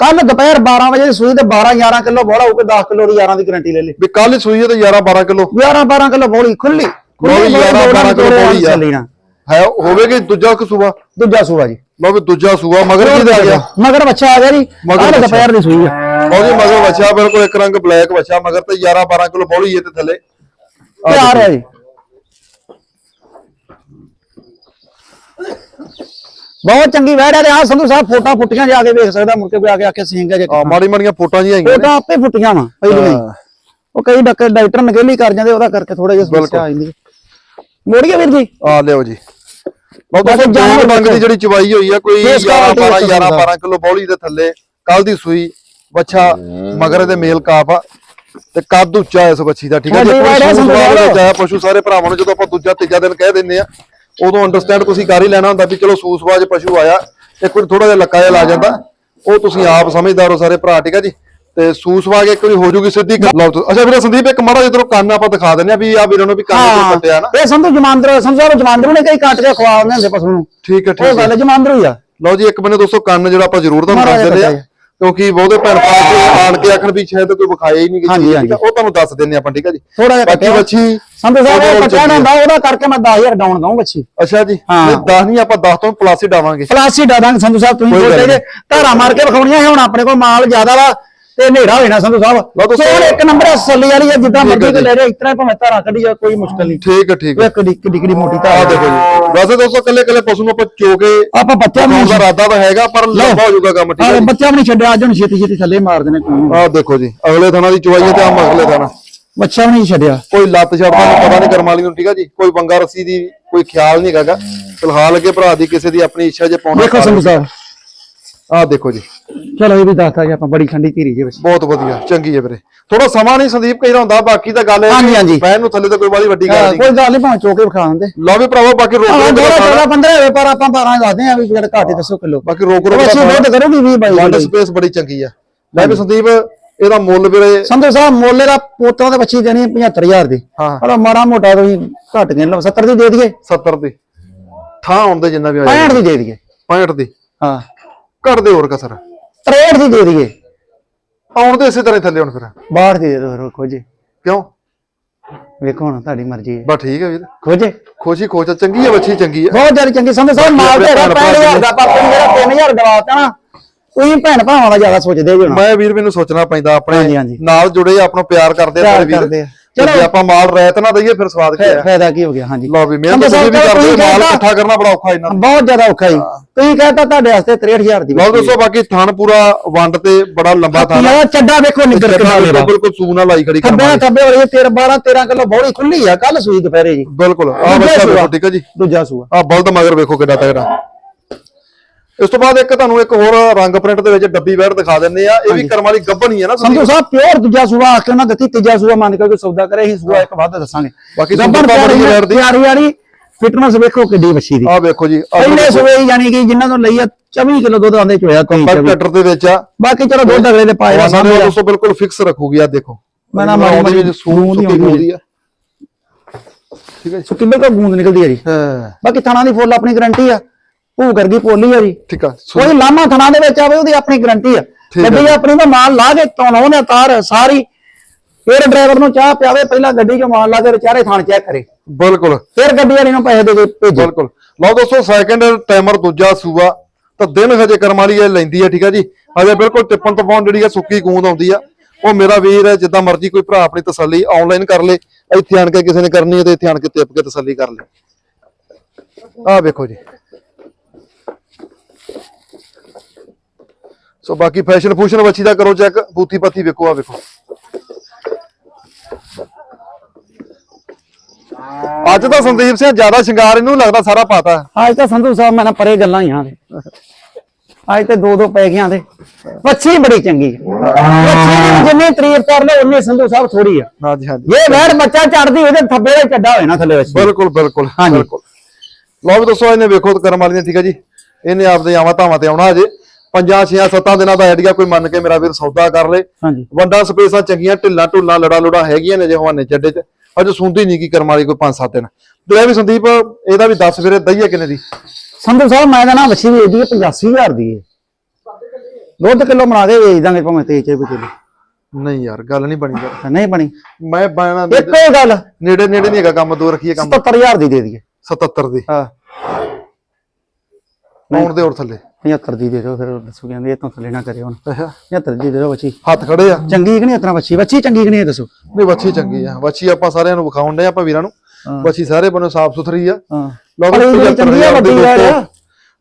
Speaker 2: ਕੱਲ ਦੁਪਹਿਰ 12 ਵਜੇ ਦੀ ਸੂਈ ਤੇ 12 11 ਕਿਲੋ ਬੋਲਾ ਹੋ ਕੇ 10 ਕਿਲੋ ਦੀ 11 ਦੀ ਗਾਰੰਟੀ ਲੈ ਲਈ।
Speaker 1: ਵੀ ਕੱਲ ਸੂਈ ਹੈ ਤੇ 11 12 ਕਿਲੋ।
Speaker 2: 11 12 ਕਿਲੋ ਬੋਲੀ ਖੁੱਲੀ
Speaker 1: ਬੋਲੀ 11 12 ਕਿਲੋ ਬੋਲੀ ਆ।
Speaker 2: ਚੱਲੀ ਨਾ
Speaker 1: ਹੈ ਹੋਵੇਗੀ ਦੂਜਾ ਕਸੂਆ?
Speaker 2: ਦੂਜਾ ਸੂਆ ਜੀ।
Speaker 1: ਲਓ ਵੀ ਦੂਜਾ ਸੂਆ ਮਗਰ ਕੀ ਆ ਗਿਆ?
Speaker 2: ਮਗਰ ਬੱਚਾ ਆ ਗਿਆ ਜੀ।
Speaker 1: ਮਗਰ।
Speaker 2: ਦੁਪਹਿਰ ਦੀ ਸੂਈ ਆ।
Speaker 1: ਜੀ ਮਗਰ ਬੱਚਾ ਬਿਲਕੁਲ ਇੱਕ ਰੰਗ ਬਲੈਕ ਬੱਚਾ ਮਗਰ ਤੇ 11 12 ਕਿਲੋ ਬੋਲੀ ਹੈ ਤੇ ਥੱਲੇ।
Speaker 2: ਤੇ ਆ। ਰਿਹਾ ਜੀ। ਬਹੁਤ ਚੰਗੀ ਵੈੜ ਹੈ ਤੇ ਆ ਸੰਧੂ ਸਾਹਿਬ ਫੋਟਾ ਫੁੱਟੀਆਂ ਜਾ ਕੇ ਵੇਖ ਸਕਦਾ ਮੁੜ ਕੇ ਕੋਈ ਆ ਕੇ ਸਿੰਗਾ ਜੇ
Speaker 1: ਆ ਮਾੜੀ ਮਾੜੀਆਂ ਫੋਟਾਂ ਆਈਆਂ ਨੇ।
Speaker 2: ਫੋਟਾ ਆਪੇ ਫੁੱਟੀਆਂ ਵਾ ਪਹਿਲੀ ਨਹੀਂ। ਉਹ ਕਈ ਡਾਕਟਰ ਡਾਕਟਰ ਨਗੇਲੀ ਕਰ ਜਾਂਦੇ ਉਹਦਾ ਕਰਕੇ ਥੋੜਾ ਜਿਹਾ ਸਮੱਸਿਆ ਆ ਜਾਂਦੀ ਮੋੜੀਏ ਵੀਰ ਜੀ।
Speaker 1: ਆ ਲਿਓ ਜੀ।
Speaker 2: ਜਾਨਵਰ
Speaker 1: ਜਾਨਵਰ ਡੰਗ ਦੀ। ਜਿਹੜੀ ਚਵਾਈ ਹੋਈ ਆ ਕੋਈ
Speaker 2: ਇਸ
Speaker 1: 11
Speaker 2: quality
Speaker 1: 12
Speaker 2: ਦਾ
Speaker 1: 11
Speaker 2: ਹੁੰਦਾ।
Speaker 1: 12 ਕਿਲੋ ਬੌਲੀ ਦੇ ਥੱਲੇ ਕੱਲ ਦੀ ਸੂਈ ਬੱਚਾ ਮਗਰ ਦੇ ਮੇਲ ਕਾਫ ਆ ਤੇ ਕੱਦ ਉੱਚਾ ਇਸ ਬੱਚੀ ਦਾ ਠੀਕ ਹੈ ਜੀ ਪਸ਼ੂ ਸਾਰੇ ਭਰਾਵਾਂ ਨੂੰ ਜਦੋਂ ਆਪਾਂ ਦੂਜਾ ਤੀਜਾ ਦਿਨ ਕਹਿ ਦਿੰਦੇ ਆ ਉਦੋਂ ਅੰਡਰਸਟੈਂਡ ਤੁਸੀਂ ਕਰ ਹੀ ਲੈਣਾ ਹੁੰਦਾ ਵੀ ਚਲੋ ਸੂਸਵਾਜ ਪਸ਼ੂ ਆਇਆ ਇੱਕ ਵਾਰ ਥੋੜਾ ਜਿਹਾ ਲੱਕਾ ਜਿਹਾ ਲਾ ਜਾਂਦਾ ਉਹ ਤੁਸੀਂ ਆਪ ਸਮਝਦਾਰ ਹੋ ਸਾਰੇ ਭਰਾ ਠੀਕ ਹੈ ਜੀ ਤੇ ਸੂਸਵਾਜ ਇੱਕ ਵਾਰੀ ਹੋ ਜੂਗੀ ਸਿੱਧੀ ਗੱਲ ਲਓ ਤੁਸੀਂ- ਅੱਛਾ ਵੀਰੇ ਸੰਦੀਪ ਇੱਕ ਮਾੜਾ ਜਿਹਾ ਕੰਨ ਆਪਾਂ ਦਿਖਾ ਦਿੰਦੇ ਆ ਵੀ ਆ ਵੀਰਾਂ ਨੂੰ ਵੀ ਕੰਨ ਤੋਂ ਕੱਟਿਆ ਨਾ।
Speaker 2: ਇਹ ਸੰਧੂ ਜਮਾਂਦਰ ਸੰਧੂ ਸਾਹਿਬ ਜਮਾਂਦਰ ਨੇ ਕਈ ਕੱਟ ਕੇ ਖਵਾ ਦਿੰਦੇ ਹੁੰਦੇ ਪਸ਼ੂ ਨੂੰ।
Speaker 1: ਠੀਕ ਹੈ
Speaker 2: ਉਹ
Speaker 1: ਠੀਕ ਹੈ
Speaker 2: ਗੱਲ ਜਮਾਂਦਰ ਹੀ ਆ।
Speaker 1: ਲਓ ਜੀ ਇੱਕ ਬੰਨੇ ਦੋਸਤੋ ਕੰਨ ਜਿਹੜਾ ਆਪਾਂ ਜ਼ਰੂਰ ਤੁਹਾਨੂੰ
Speaker 2: ਮਾੜਾ
Speaker 1: ਦੱਸ
Speaker 2: ਜਿਹਾ
Speaker 1: ਦਿੰਦੇ ਆ ਕਿਉਂਕਿ ਬਹੁਤੇ ਭੈਣ ਭਰਾ ਕੋਈ ਆਣ ਕੇ ਆਖਣ ਵੀ ਸ਼ਾਇਦ ਕੋਈ ਵਿਖਾਇਆ ਹੀ ਨਹੀਂ
Speaker 2: ਹਾਂਜੀ,
Speaker 1: ਚੀਜ਼,
Speaker 2: ਹਾਂਜੀ।
Speaker 1: ਉਹ ਤੁਹਾਨੂੰ ਦੱਸ ਦਿੰਦੇ ਆਪਾਂ ਠੀਕ ਹੈ ਜੀ।
Speaker 2: ਥੋੜਾ ਜਿਹਾ
Speaker 1: ਬਾਕੀ
Speaker 2: ਕੱਟਿਆ।
Speaker 1: ਬੱਚੀ
Speaker 2: ਸੰਧੂ ਸਾਹਿਬ ਇਹ ਕੱਟਿਆ ਨਾ। ਹੁੰਦਾ ਉਹਦਾ ਕਰਕੇ ਮੈਂ 10000 ਡਾਊਨ ਦਊਂ ਬੱਚੀ।
Speaker 1: ਅੱਛਾ ਜੀ।
Speaker 2: ਹਾਂ।
Speaker 1: ਨਹੀਂ 10 ਨਹੀਂ ਆਪਾਂ 10 ਤੋਂ ਪਲੱਸ ਹੀ ਡਾਵਾਂਗੇ
Speaker 2: ਪਲਾਸੀ ਡਾਦਾਂਗੇ ਸੰਧੂ ਸਾਹਿਬ ਤੁਸੀਂ
Speaker 1: ਕੋਈ ਗੱਲ
Speaker 2: ਜੇ। ਧਾਰਾ ਮਾਰ ਕੇ ਵਿਖਾਉਣੀਆਂ ਸੀ, ਹੁਣ ਆਪਣੇ ਕੋਲ ਮਾਲ ਜ਼ਿਆਦਾ ਵਾ। ਤੇ ਹਨੇਰਾ ਹੋ ਜਾਣਾ ਸੰਧੂ ਸਾਹਿਬ।
Speaker 1: ਲਓ ਦੋਸਤੋ-
Speaker 2: ਸੋਹਣ ਇੱਕ ਨੰਬਰ ਹੈ ਸੱਲੀ ਵਾਲੀ ਹੈ ਜਿੱਦਾਂ
Speaker 1: ਠੀਕ ਹੈ
Speaker 2: ਮਰਜ਼ੀ ਤੇ
Speaker 1: ਜੀ।
Speaker 2: ਲੈ ਰਿਹਾ ਤਰ੍ਹਾਂ ਭਾਵੇਂ ਧਾਰਾ ਕੱਢੀ ਜਾ ਕੋਈ ਮੁਸ਼ਕਲ ਨਹੀਂ।
Speaker 1: ਠੀਕ ਹੈ ਠੀਕ ਹੈ
Speaker 2: ਇਹ ਕਿੱਡੀ ਕਿੱਡੀ ਕਿੱਡੀ ਮੋਟੀ
Speaker 1: ਆ।
Speaker 2: ਧਾਰਾ
Speaker 1: ਦੇਖੋ ਜੀ। ਵੈਸੇ ਦੋਸਤੋ ਕੱਲੇ ਕੱਲੇ ਪਸ਼ੂ ਨੂੰ ਆਪਾਂ ਚੋ ਕੇ
Speaker 2: ਆਪਾਂ ਬੱਚਾ
Speaker 1: ਬਣਾਉਣ
Speaker 2: ਵੀ
Speaker 1: ਦਾ ਇਰਾਦਾ ਤਾਂ ਹੈਗਾ ਪਰ ਲੰਬਾ ਹੋ ਜਾਊਗਾ ਕੰਮ ਠੀਕ ਹੈ
Speaker 2: ਆਹ
Speaker 1: ਜੀ।
Speaker 2: ਬੱਚਾ ਵੀ ਨਹੀਂ ਛੱਡਿਆ ਅੱਜ ਹੁਣ ਛੇਤੀ ਛੇਤੀ ਥੱਲੇ ਮਾਰ ਦੇਣੇ ਕੋਈ
Speaker 1: ਆਹ ਦੇਖੋ ਜੀ ਅਗਲੇ ਥਾਣਾ ਦੀ ਚਵਾਈ ਹੈ ਤੇ ਆਮ ਅਗਲੇ ਥਾਣਾ।
Speaker 2: ਬੱਚਾ ਵੀ ਨਹੀਂ ਛੱਡਿਆ।
Speaker 1: ਕੋਈ ਲੱਤ ਛੱਡਦਾ ਨੂੰ ਪਤਾ ਨਹੀਂ ਕਰਮ ਵਾਲੀ ਨੂੰ ਠੀਕ ਹੈ ਜੀ। ਕੋਈ ਬੰਗਾ ਰੱਸੀ ਦੀ ਕੋਈ ਖਿਆਲ ਨਹੀਂ ਹੈਗਾ। ਫਿਲਹਾਲ ਅੱਗੇ ਭਰਾ ਦੀ ਕਿਸੇ ਦੀ ਆਪਣੀ ਇੱਛਾ ਜੇ ਪਾਉਣਾ
Speaker 2: ਦੇਖੋ ਸੰਧੂ ਸਾਹਿਬ।
Speaker 1: ਆਹ ਦੇਖੋ ਜੀ।
Speaker 2: ਚਲੋ ਇਹ ਵੀ ਦੱਸਤਾ ਜੀ ਆਪਾਂ ਬੜੀ ਠੰਡੀ ਧੀਰੀ ਜੇ ਵਿੱਚ।
Speaker 1: ਬਹੁਤ ਵਧੀਆ ਚੰਗੀ ਹੈ ਵੀਰੇ। ਥੋੜਾ ਸਮਾਂ ਨਹੀਂ ਸੰਦੀਪ ਕਹੀਦਾ ਹੁੰਦਾ ਬਾਕੀ ਤਾਂ ਗੱਲ ਹੈ
Speaker 2: ਹਾਂਜੀ, ਹਾਂਜੀ।
Speaker 1: ਨੂੰ ਥੱਲੇ ਤਾਂ ਕੋਈ ਵਾਲੀ ਵੱਡੀ ਗੱਲ ਨਹੀਂ।
Speaker 2: ਕੋਈ ਗੱਲ ਨਹੀਂ ਭਾਵੇਂ ਚੋਕੇ ਵਿਖਾ ਦਿੰਦੇ।
Speaker 1: ਲਓ ਵੀ ਭਰਾਵੋ ਬਾਕੀ ਰੋਕ
Speaker 2: ਹਾਂ
Speaker 1: ਰੋਕ ਦਾ
Speaker 2: 14 15 ਹੋਵੇ ਪਰ ਆਪਾਂ 12 ਦੱਸਦੇ ਆ ਵੀ ਜਿਹੜਾ ਘਾਟੇ ਦੱਸੋ ਕਿਲੋ।
Speaker 1: ਬਾਕੀ ਰੋਕ ਰੋਕ
Speaker 2: ਅਸੀਂ ਦੁੱਧ ਕਰੋਗੀ 20 ਬਾਈ
Speaker 1: ਵੰਡ ਸਪੇਸ ਬੜੀ ਚੰਗੀ ਆ ਲੈ ਵੀ ਸੰਦੀਪ ਇਹਦਾ ਮੁੱਲ ਵੀਰੇ
Speaker 2: ਸੰਧੂ ਸਾਹਿਬ ਮੋਲੇ ਦਾ ਪੋਤਾਂ ਦੇ ਬੱਚੀ ਦੇਣੀ 75000 ਦੀ।
Speaker 1: ਹਾਂ।
Speaker 2: ਹਲਾ ਮਾੜਾ ਮੋਟਾ ਤੁਸੀਂ ਘੱਟ ਗਏ ਲਓ 70 ਦੀ ਦੇ ਦਈਏ।
Speaker 1: 70 ਦੀ। ਠਾਂ ਆਉਂਦੇ ਜਿੰਨਾ ਵੀ ਆ
Speaker 2: 65 ਦੀ ਦੇ ਦਈਏ।
Speaker 1: 65 ਦੀ।
Speaker 2: ਹਾਂ।
Speaker 1: ਘੱਟ ਦੇ ਹੋਰ ਕਸਰ।
Speaker 2: 63 ਦੀ ਦੇ ਦਈਏ।
Speaker 1: ਆਉਣ ਦੇ ਇਸੇ ਤਰ੍ਹਾਂ ਹੀ ਥੱਲੇ ਹੁਣ ਫਿਰ।
Speaker 2: 62 ਦੀ ਦੇ ਦਿਓ ਫਿਰ ਖੋਜੇ।
Speaker 1: ਕਿਉਂ?
Speaker 2: ਵੇਖੋ ਹੁਣ ਤੁਹਾਡੀ ਮਰਜ਼ੀ ਹੈ।
Speaker 1: ਬਸ ਠੀਕ ਹੈ ਵੀਰ।
Speaker 2: ਖੋਜੇ।
Speaker 1: ਖੁਸ਼ੀ ਖੋਚ ਚੰਗੀ ਹੈ ਬੱਚੀ ਚੰਗੀ ਹੈ।
Speaker 2: ਬਹੁਤ ਜ਼ਿਆਦਾ ਚੰਗੀ। ਸੰਧੂ ਸਾਹਿਬ ਮਾਲ ਤੇ ਹੈਗਾ 65000 ਦਾ ਪਰ ਤੁਸੀਂ ਜਿਹੜਾ 3000 ਦਵਾਤਾ ਨਾ। ਉਹੀ ਭੈਣ ਭਰਾਵਾਂ ਦਾ ਜ਼ਿਆਦਾ ਸੋਚਦੇ ਜੀ ਹੁਣ।
Speaker 1: ਮੈਂ ਵੀਰ ਮੈਨੂੰ ਸੋਚਣਾ ਪੈਂਦਾ ਆਪਣੇ। ਨਾਲ ਜੁੜੇ ਆਪਣਾ ਪਿਆਰ ਕਰਦੇ ਆ ਵੀਰ। ਚਲੋ। ਜੇ ਆਪਾਂ ਮਾਲ ਰਹਿਤ ਨਾ ਦਈਏ ਫਿਰ ਸਵਾਦ ਕੀ ਹੈ
Speaker 2: ਫਾਇਦਾ ਕੀ ਹੋ ਗਿਆ ਹਾਂਜੀ।
Speaker 1: ਲਓ ਵੀ ਮਿਹਨਤ ਤੁਸੀਂ ਵੀ ਕਰਦੇ ਹੋ ਮਾਲ
Speaker 2: ਕਹਿਤਾ-
Speaker 1: ਇਕੱਠਾ ਕਰਨਾ ਬੜਾ ਔਖਾ ਇਹਨਾਂ
Speaker 2: ਬਹੁਤ ਜ਼ਿਆਦਾ ਔਖਾ ਜੀ। ਤੁਸੀਂ ਕਹਿੰਦਾ ਤੁਹਾਡੇ ਵਾਸਤੇ 63000 ਦੀ
Speaker 1: ਲਓ ਦੋਸਤੋ ਬਾਕੀ ਥਣ ਪੂਰਾ ਵੰਡ ਤੇ ਬੜਾ ਲੰਬਾ ਥਣ
Speaker 2: ਯਾਰ ਚੱਡਾ ਵੇਖੋ ਨਿੱਗਰ ਕਿੰਨਾ ਮੇਰਾ
Speaker 1: ਬਿਲਕੁਲ ਸੂਨਾ ਲਾਈ ਖੜੀ ਕਰਮ
Speaker 2: ਖੱਬੇ ਖੱਬੇ ਵਾਲੀ 13 12 13 ਕਿਲੋ ਬੋੜੀ ਖੁੱਲੀ ਆ ਕੱਲ ਸੂਈ ਦੁਪਹਿਰੇ ਜੀ।
Speaker 1: ਬਿਲਕੁਲ ਆ ਬੱਚਾ। ਵੇਖੋ ਠੀਕ ਹੈ ਜੀ?
Speaker 2: ਦੂਜਾ ਸੂਆ।
Speaker 1: ਆ ਬਲਦ ਮਗਰ ਵੇਖੋ ਕਿੱਡਾ ਤਗੜਾ ਇਸ ਤੋਂ ਬਾਅਦ ਇੱਕ ਤੁਹਾਨੂੰ ਇੱਕ ਹੋਰ ਰੰਗ ਪ੍ਰਿੰਟ ਦੇ ਵਿੱਚ ਡੱਬੀ ਵੈਰ ਦਿਖਾ ਦਿੰਦੇ ਆ। ਇਹ ਵੀ ਕਰਮ ਵਾਲੀ ਗੱਭਣ ਹੀ ਹੈ ਨਾ
Speaker 2: ਸੰਧੂ ਸਾਹਿਬ ਪਿਓਰ ਦੂਜਾ ਸੂਆ ਆ ਕੇ ਉਹਨਾਂ ਦਿੱਤੀ ਤੀਜਾ ਸੂਆ ਮੰਨ ਕੇ ਕੋਈ ਸੌਦਾ ਕਰੇ ਅਸੀਂ ਸੂਆ ਇੱਕ ਵੱਧ ਦੱਸਾਂਗੇ।
Speaker 1: ਬਾਕੀ ਬੜੀ
Speaker 2: ਪਿਆਰੀ। ਪਿਆਰੀ ਵਾਲੀ ਫਿਟਨੈਸ ਵੇਖੋ ਕਿੱਡੀ ਵੱਛੀ ਦੀ।
Speaker 1: ਆ ਵੇਖੋ ਜੀ
Speaker 2: ਪਹਿਲੇ ਸੂਏ ਹੀ ਯਾਨੀ ਕਿ ਜਿਨ੍ਹਾਂ ਤੋਂ ਲਈ ਆ 24 ਕਿਲੋ ਦੁੱਧ ਆਂਦੇ ਚੋਇਆ ਕੋਈ
Speaker 1: ਟਰੈਕਟਰ ਦੇ ਵਿੱਚ ਆ।
Speaker 2: ਬਾਕੀ ਚਲੋ ਦੁੱਧ ਅਗਲੇ ਦੇ
Speaker 1: ਸਾਡੇ
Speaker 2: ਸਾਹਮਣੇ
Speaker 1: ਦੋਸਤੋ ਬਿਲਕੁਲ ਫਿਕਸ ਰੱਖੂਗੀ ਆ ਦੇਖੋ।
Speaker 2: ਮੈਂ ਨਾ ਮਾਰੀ
Speaker 1: ਵਿੱਚ ਸੂਨ
Speaker 2: ਦੀ
Speaker 1: ਹੁੰਦੀ। ਆ। ਠੀਕ ਹੈ ਜੀ।
Speaker 2: ਸੁੱਕੀ ਬਿਲਕੁਲ ਗੂੰਦ ਨਿਕਲਦੀ ਹੈ ਜੀ।
Speaker 1: ਹਾਂ।
Speaker 2: ਬਾਕੀ ਥਣਾ ਦੀ ਫੁੱਲ ਆਪਣੀ ਗਾਰੰਟੀ ਆ। ਭੂ ਕਰਗੀ ਪੋਲੀ ਆ ਜੀ
Speaker 1: ਠੀਕ ਆ
Speaker 2: ਕੋਈ ਲਾਮਾ ਥਣਾ ਦੇ ਵਿੱਚ ਆਵੇ ਉਹਦੀ ਆਪਣੀ ਗਾਰੰਟੀ ਆ।
Speaker 1: ਆ।
Speaker 2: ਗੱਡੀ ਆਪਣੀ ਦਾ ਮਾਲ ਲਾ ਕੇ ਧੋਣੋਂ ਨੇ ਤਾਰ ਸਾਰੀ। ਫਿਰ ਡਰਾਈਵਰ ਨੂੰ ਚਾਹ ਪਿਆਵੇ ਪਹਿਲਾਂ ਗੱਡੀ 'ਚੋਂ ਮਾਲ ਲਾ ਕੇ ਚਾਰੇ ਥਾਣ ਚੈੱਕ ਕਰੇ।
Speaker 1: ਬਿਲਕੁਲ।
Speaker 2: ਫਿਰ ਗੱਡੀ ਵਾਲੇ ਨੂੰ ਪੈਸੇ ਦੇ ਭੇਜੇ।
Speaker 1: ਬਿਲਕੁਲ। ਲਓ ਦੋਸਤੋ ਸੈਕੰਡ ਟਾਈਮਰ ਦੂਜਾ ਸੂਆ। ਤਾਂ ਦਿਨ ਹਜੇ ਕਰਮ ਵਾਲੀ ਇਹ ਲੈਂਦੀ ਹੈ ਠੀਕ ਆ ਜੀ? ਹਜੇ ਬਿਲਕੁਲ ਟਿੱਪਣ ਤੋਂ ਪਾਉਣ ਜਿਹੜੀ ਆ ਸੁੱਕੀ ਗੂੰਦ ਆਉਂਦੀ ਆ। ਉਹ ਮੇਰਾ ਵੀਰ ਹੈ ਜਿੱਦਾਂ ਮਰਜ਼ੀ ਕੋਈ ਭਰਾ ਆਪਣੀ ਤਸੱਲੀ ਆਨਲਾਈਨ ਕਰ ਲੇ। ਇੱਥੇ ਆਣ ਕੇ ਕਿਸੇ ਨੇ ਕਰਨੀ ਹੈ ਤੇ ਇੱਥੇ ਆਣ ਕੇ ਟਿੱਪ ਕੇ ਤਸੱਲੀ ਕਰ ਲੇ। ਆਹ ਵੇਖੋ ਜੀ। ਸੋ ਬਾਕੀ ਫੈਸ਼ਨ ਫੂਸ਼ਨ ਬੱਚੀ ਦਾ ਕਰੋ ਚੈੱਕ ਬੂਥੀ ਪੱਥੀ ਵੇਖੋ ਆ ਵੇਖੋ। ਅੱਜ ਤਾਂ ਸੰਦੀਪ ਸਿੰਘ ਜ਼ਿਆਦਾ ਸ਼ਿੰਗਾਰ ਇਹਨੂੰ ਲੱਗਦਾ ਸਾਰਾ ਪਾਤਾ।
Speaker 2: ਅੱਜ ਤਾਂ ਸੰਧੂ ਸਾਹਿਬ ਮੈਂ ਨਾ ਪਰੇ ਗੱਲਾਂ ਹੀ ਆਂ ਅੱਜ ਤੇ ਦੋ ਦੋ ਪੈ ਗਈਆਂ ਦੇ ਵੱਛੀ ਬੜੀ ਚੰਗੀ ਹੈ। ਵੱਛੀ ਦੀ ਜਿੰਨੀ ਤਰੀਫ ਕਰ ਲੈ ਉਨੀ ਸੰਧੂ ਸਾਹਿਬ ਥੋੜੀ ਆ।
Speaker 1: ਹਾਂਜੀ ਹਾਂਜੀ।
Speaker 2: ਜੇ ਵੈੜ ਬੱਚਾ ਚੜਦੀ ਉਹਦੇ ਥੱਬੇ ਦੇ ਚੱਡਾ ਹੋਏ ਨਾ ਥੱਲੇ ਵੱਛੀ।
Speaker 1: ਬਿਲਕੁਲ ਬਿਲਕੁਲ
Speaker 2: ਹਾਂਜੀ।
Speaker 1: ਬਿਲਕੁਲ। ਲਓ ਵੀ ਦੋਸਤੋ ਇਹਨੇ ਵੇਖੋ ਕਰਮ ਵਾਲੀ ਨੇ ਠੀਕ ਹੈ ਜੀ। ਇਹਨੇ ਆਪਦੇ ਆਵਾਂ ਧਾਵਾਂ ਤੇ ਆਉਣਾ ਅਜੇ। ਪੰਜਾਂ ਛੇਆਂ ਸੱਤਾਂ ਦਿਨਾਂ ਦਾ ਆਈਡੀਆ ਕੋਈ ਮੰਨ ਕੇ ਮੇਰਾ ਵੀਰ ਸੌਦਾ ਕਰ ਲੇ।
Speaker 2: ਹਾਂਜੀ।
Speaker 1: ਵੱਡਾ ਸਪੇਸਾਂ ਚੰਗੀਆਂ ਢਿੱਲਾਂ ਢੁੱਲਾਂ ਲੜਾ ਲੁੜਾ ਹੈਗੀਆਂ ਨੇ ਜੇ ਹਵਾਨੇ ਚੱਡੇ ਚ। ਅਜੇ ਸੁਣਦੀ ਨਹੀਂ ਕੀ ਕਰਮ ਵਾਲੀ ਕੋਈ 5-7 ਦਿਨ। ਤੇ ਇਹ ਵੀ ਸੰਦੀਪ ਇਹਦਾ ਵੀ 10 ਵੀਰੇ ਦਈਏ ਕਿੰਨੇ ਦੀ?
Speaker 2: ਸੰਧੂ ਸਾਹਿਬ ਮੈਂ ਤਾਂ ਨਾ ਵੱਛੀ ਵੇਚਦੀ ਹੈ 85000 ਦੀ ਹੈ ਦੁੱਧ ਕਿਲੋ ਬਣਾ ਕੇ ਵੇਚ ਦਾਂਗੇ ਭਾਵੇਂ ਤੇਜ ਚੇ ਕਿਲੋ।
Speaker 1: ਨਹੀਂ ਯਾਰ ਗੱਲ ਨਹੀਂ ਬਣੀ ਯਾਰ।
Speaker 2: ਨਹੀਂ ਬਣੀ।
Speaker 1: ਮੈਂ ਬਾਣਾ
Speaker 2: ਇੱਕੋ ਗੱਲ।
Speaker 1: ਨੇੜੇ ਨੇੜੇ ਨਹੀਂ ਹੈਗਾ ਕੰਮ ਦੋ ਰੱਖੀਏ ਕੰਮ।
Speaker 2: 77000 ਦੀ ਦੇ ਦਈਏ।
Speaker 1: 77 ਦੀ।
Speaker 2: ਹਾਂ।
Speaker 1: ਆਉਣ ਦੇ ਹੋਰ ਥੱਲੇ।
Speaker 2: 75 ਦੀ ਦੇ ਦਿਓ ਫਿਰ ਦੱਸੋ ਕਹਿੰਦੇ ਇਹ ਤੋਂ ਥੱਲੇ ਨਾ ਕਰੇ ਹੁਣ। 75 ਦੀ ਦੇ ਦਿਓ ਬੱਚੀ
Speaker 1: ਹੱਥ ਖੜੇ ਆ।
Speaker 2: ਚੰਗੀ ਕਿ ਨਹੀਂ ਇਤਨਾ ਬੱਚੀ ਬੱਚੀ ਚੰਗੀ ਕਿ ਨਹੀਂ ਇਹ ਦੱਸੋ?
Speaker 1: ਨਹੀਂ ਵੱਛੀ ਚੰਗੀ ਆ। ਵੱਛੀ ਆਪਾਂ ਸਾਰਿਆਂ ਨੂੰ ਵਿਖਾਉਣ ਦੇ ਆਪਾਂ ਵੀਰਾਂ ਨੂੰ। ਵੱਛੀ ਸਾਰੇ ਬੰਨੋਂ ਸਾਫ਼ ਸੁਥਰੀ ਆ।
Speaker 2: ਹਾਂ।
Speaker 1: ਲਓ
Speaker 2: ਚੰਗੀ ਆ
Speaker 1: 75,000
Speaker 2: ਵੱਡੀ।
Speaker 1: ਦੋਸਤੋ,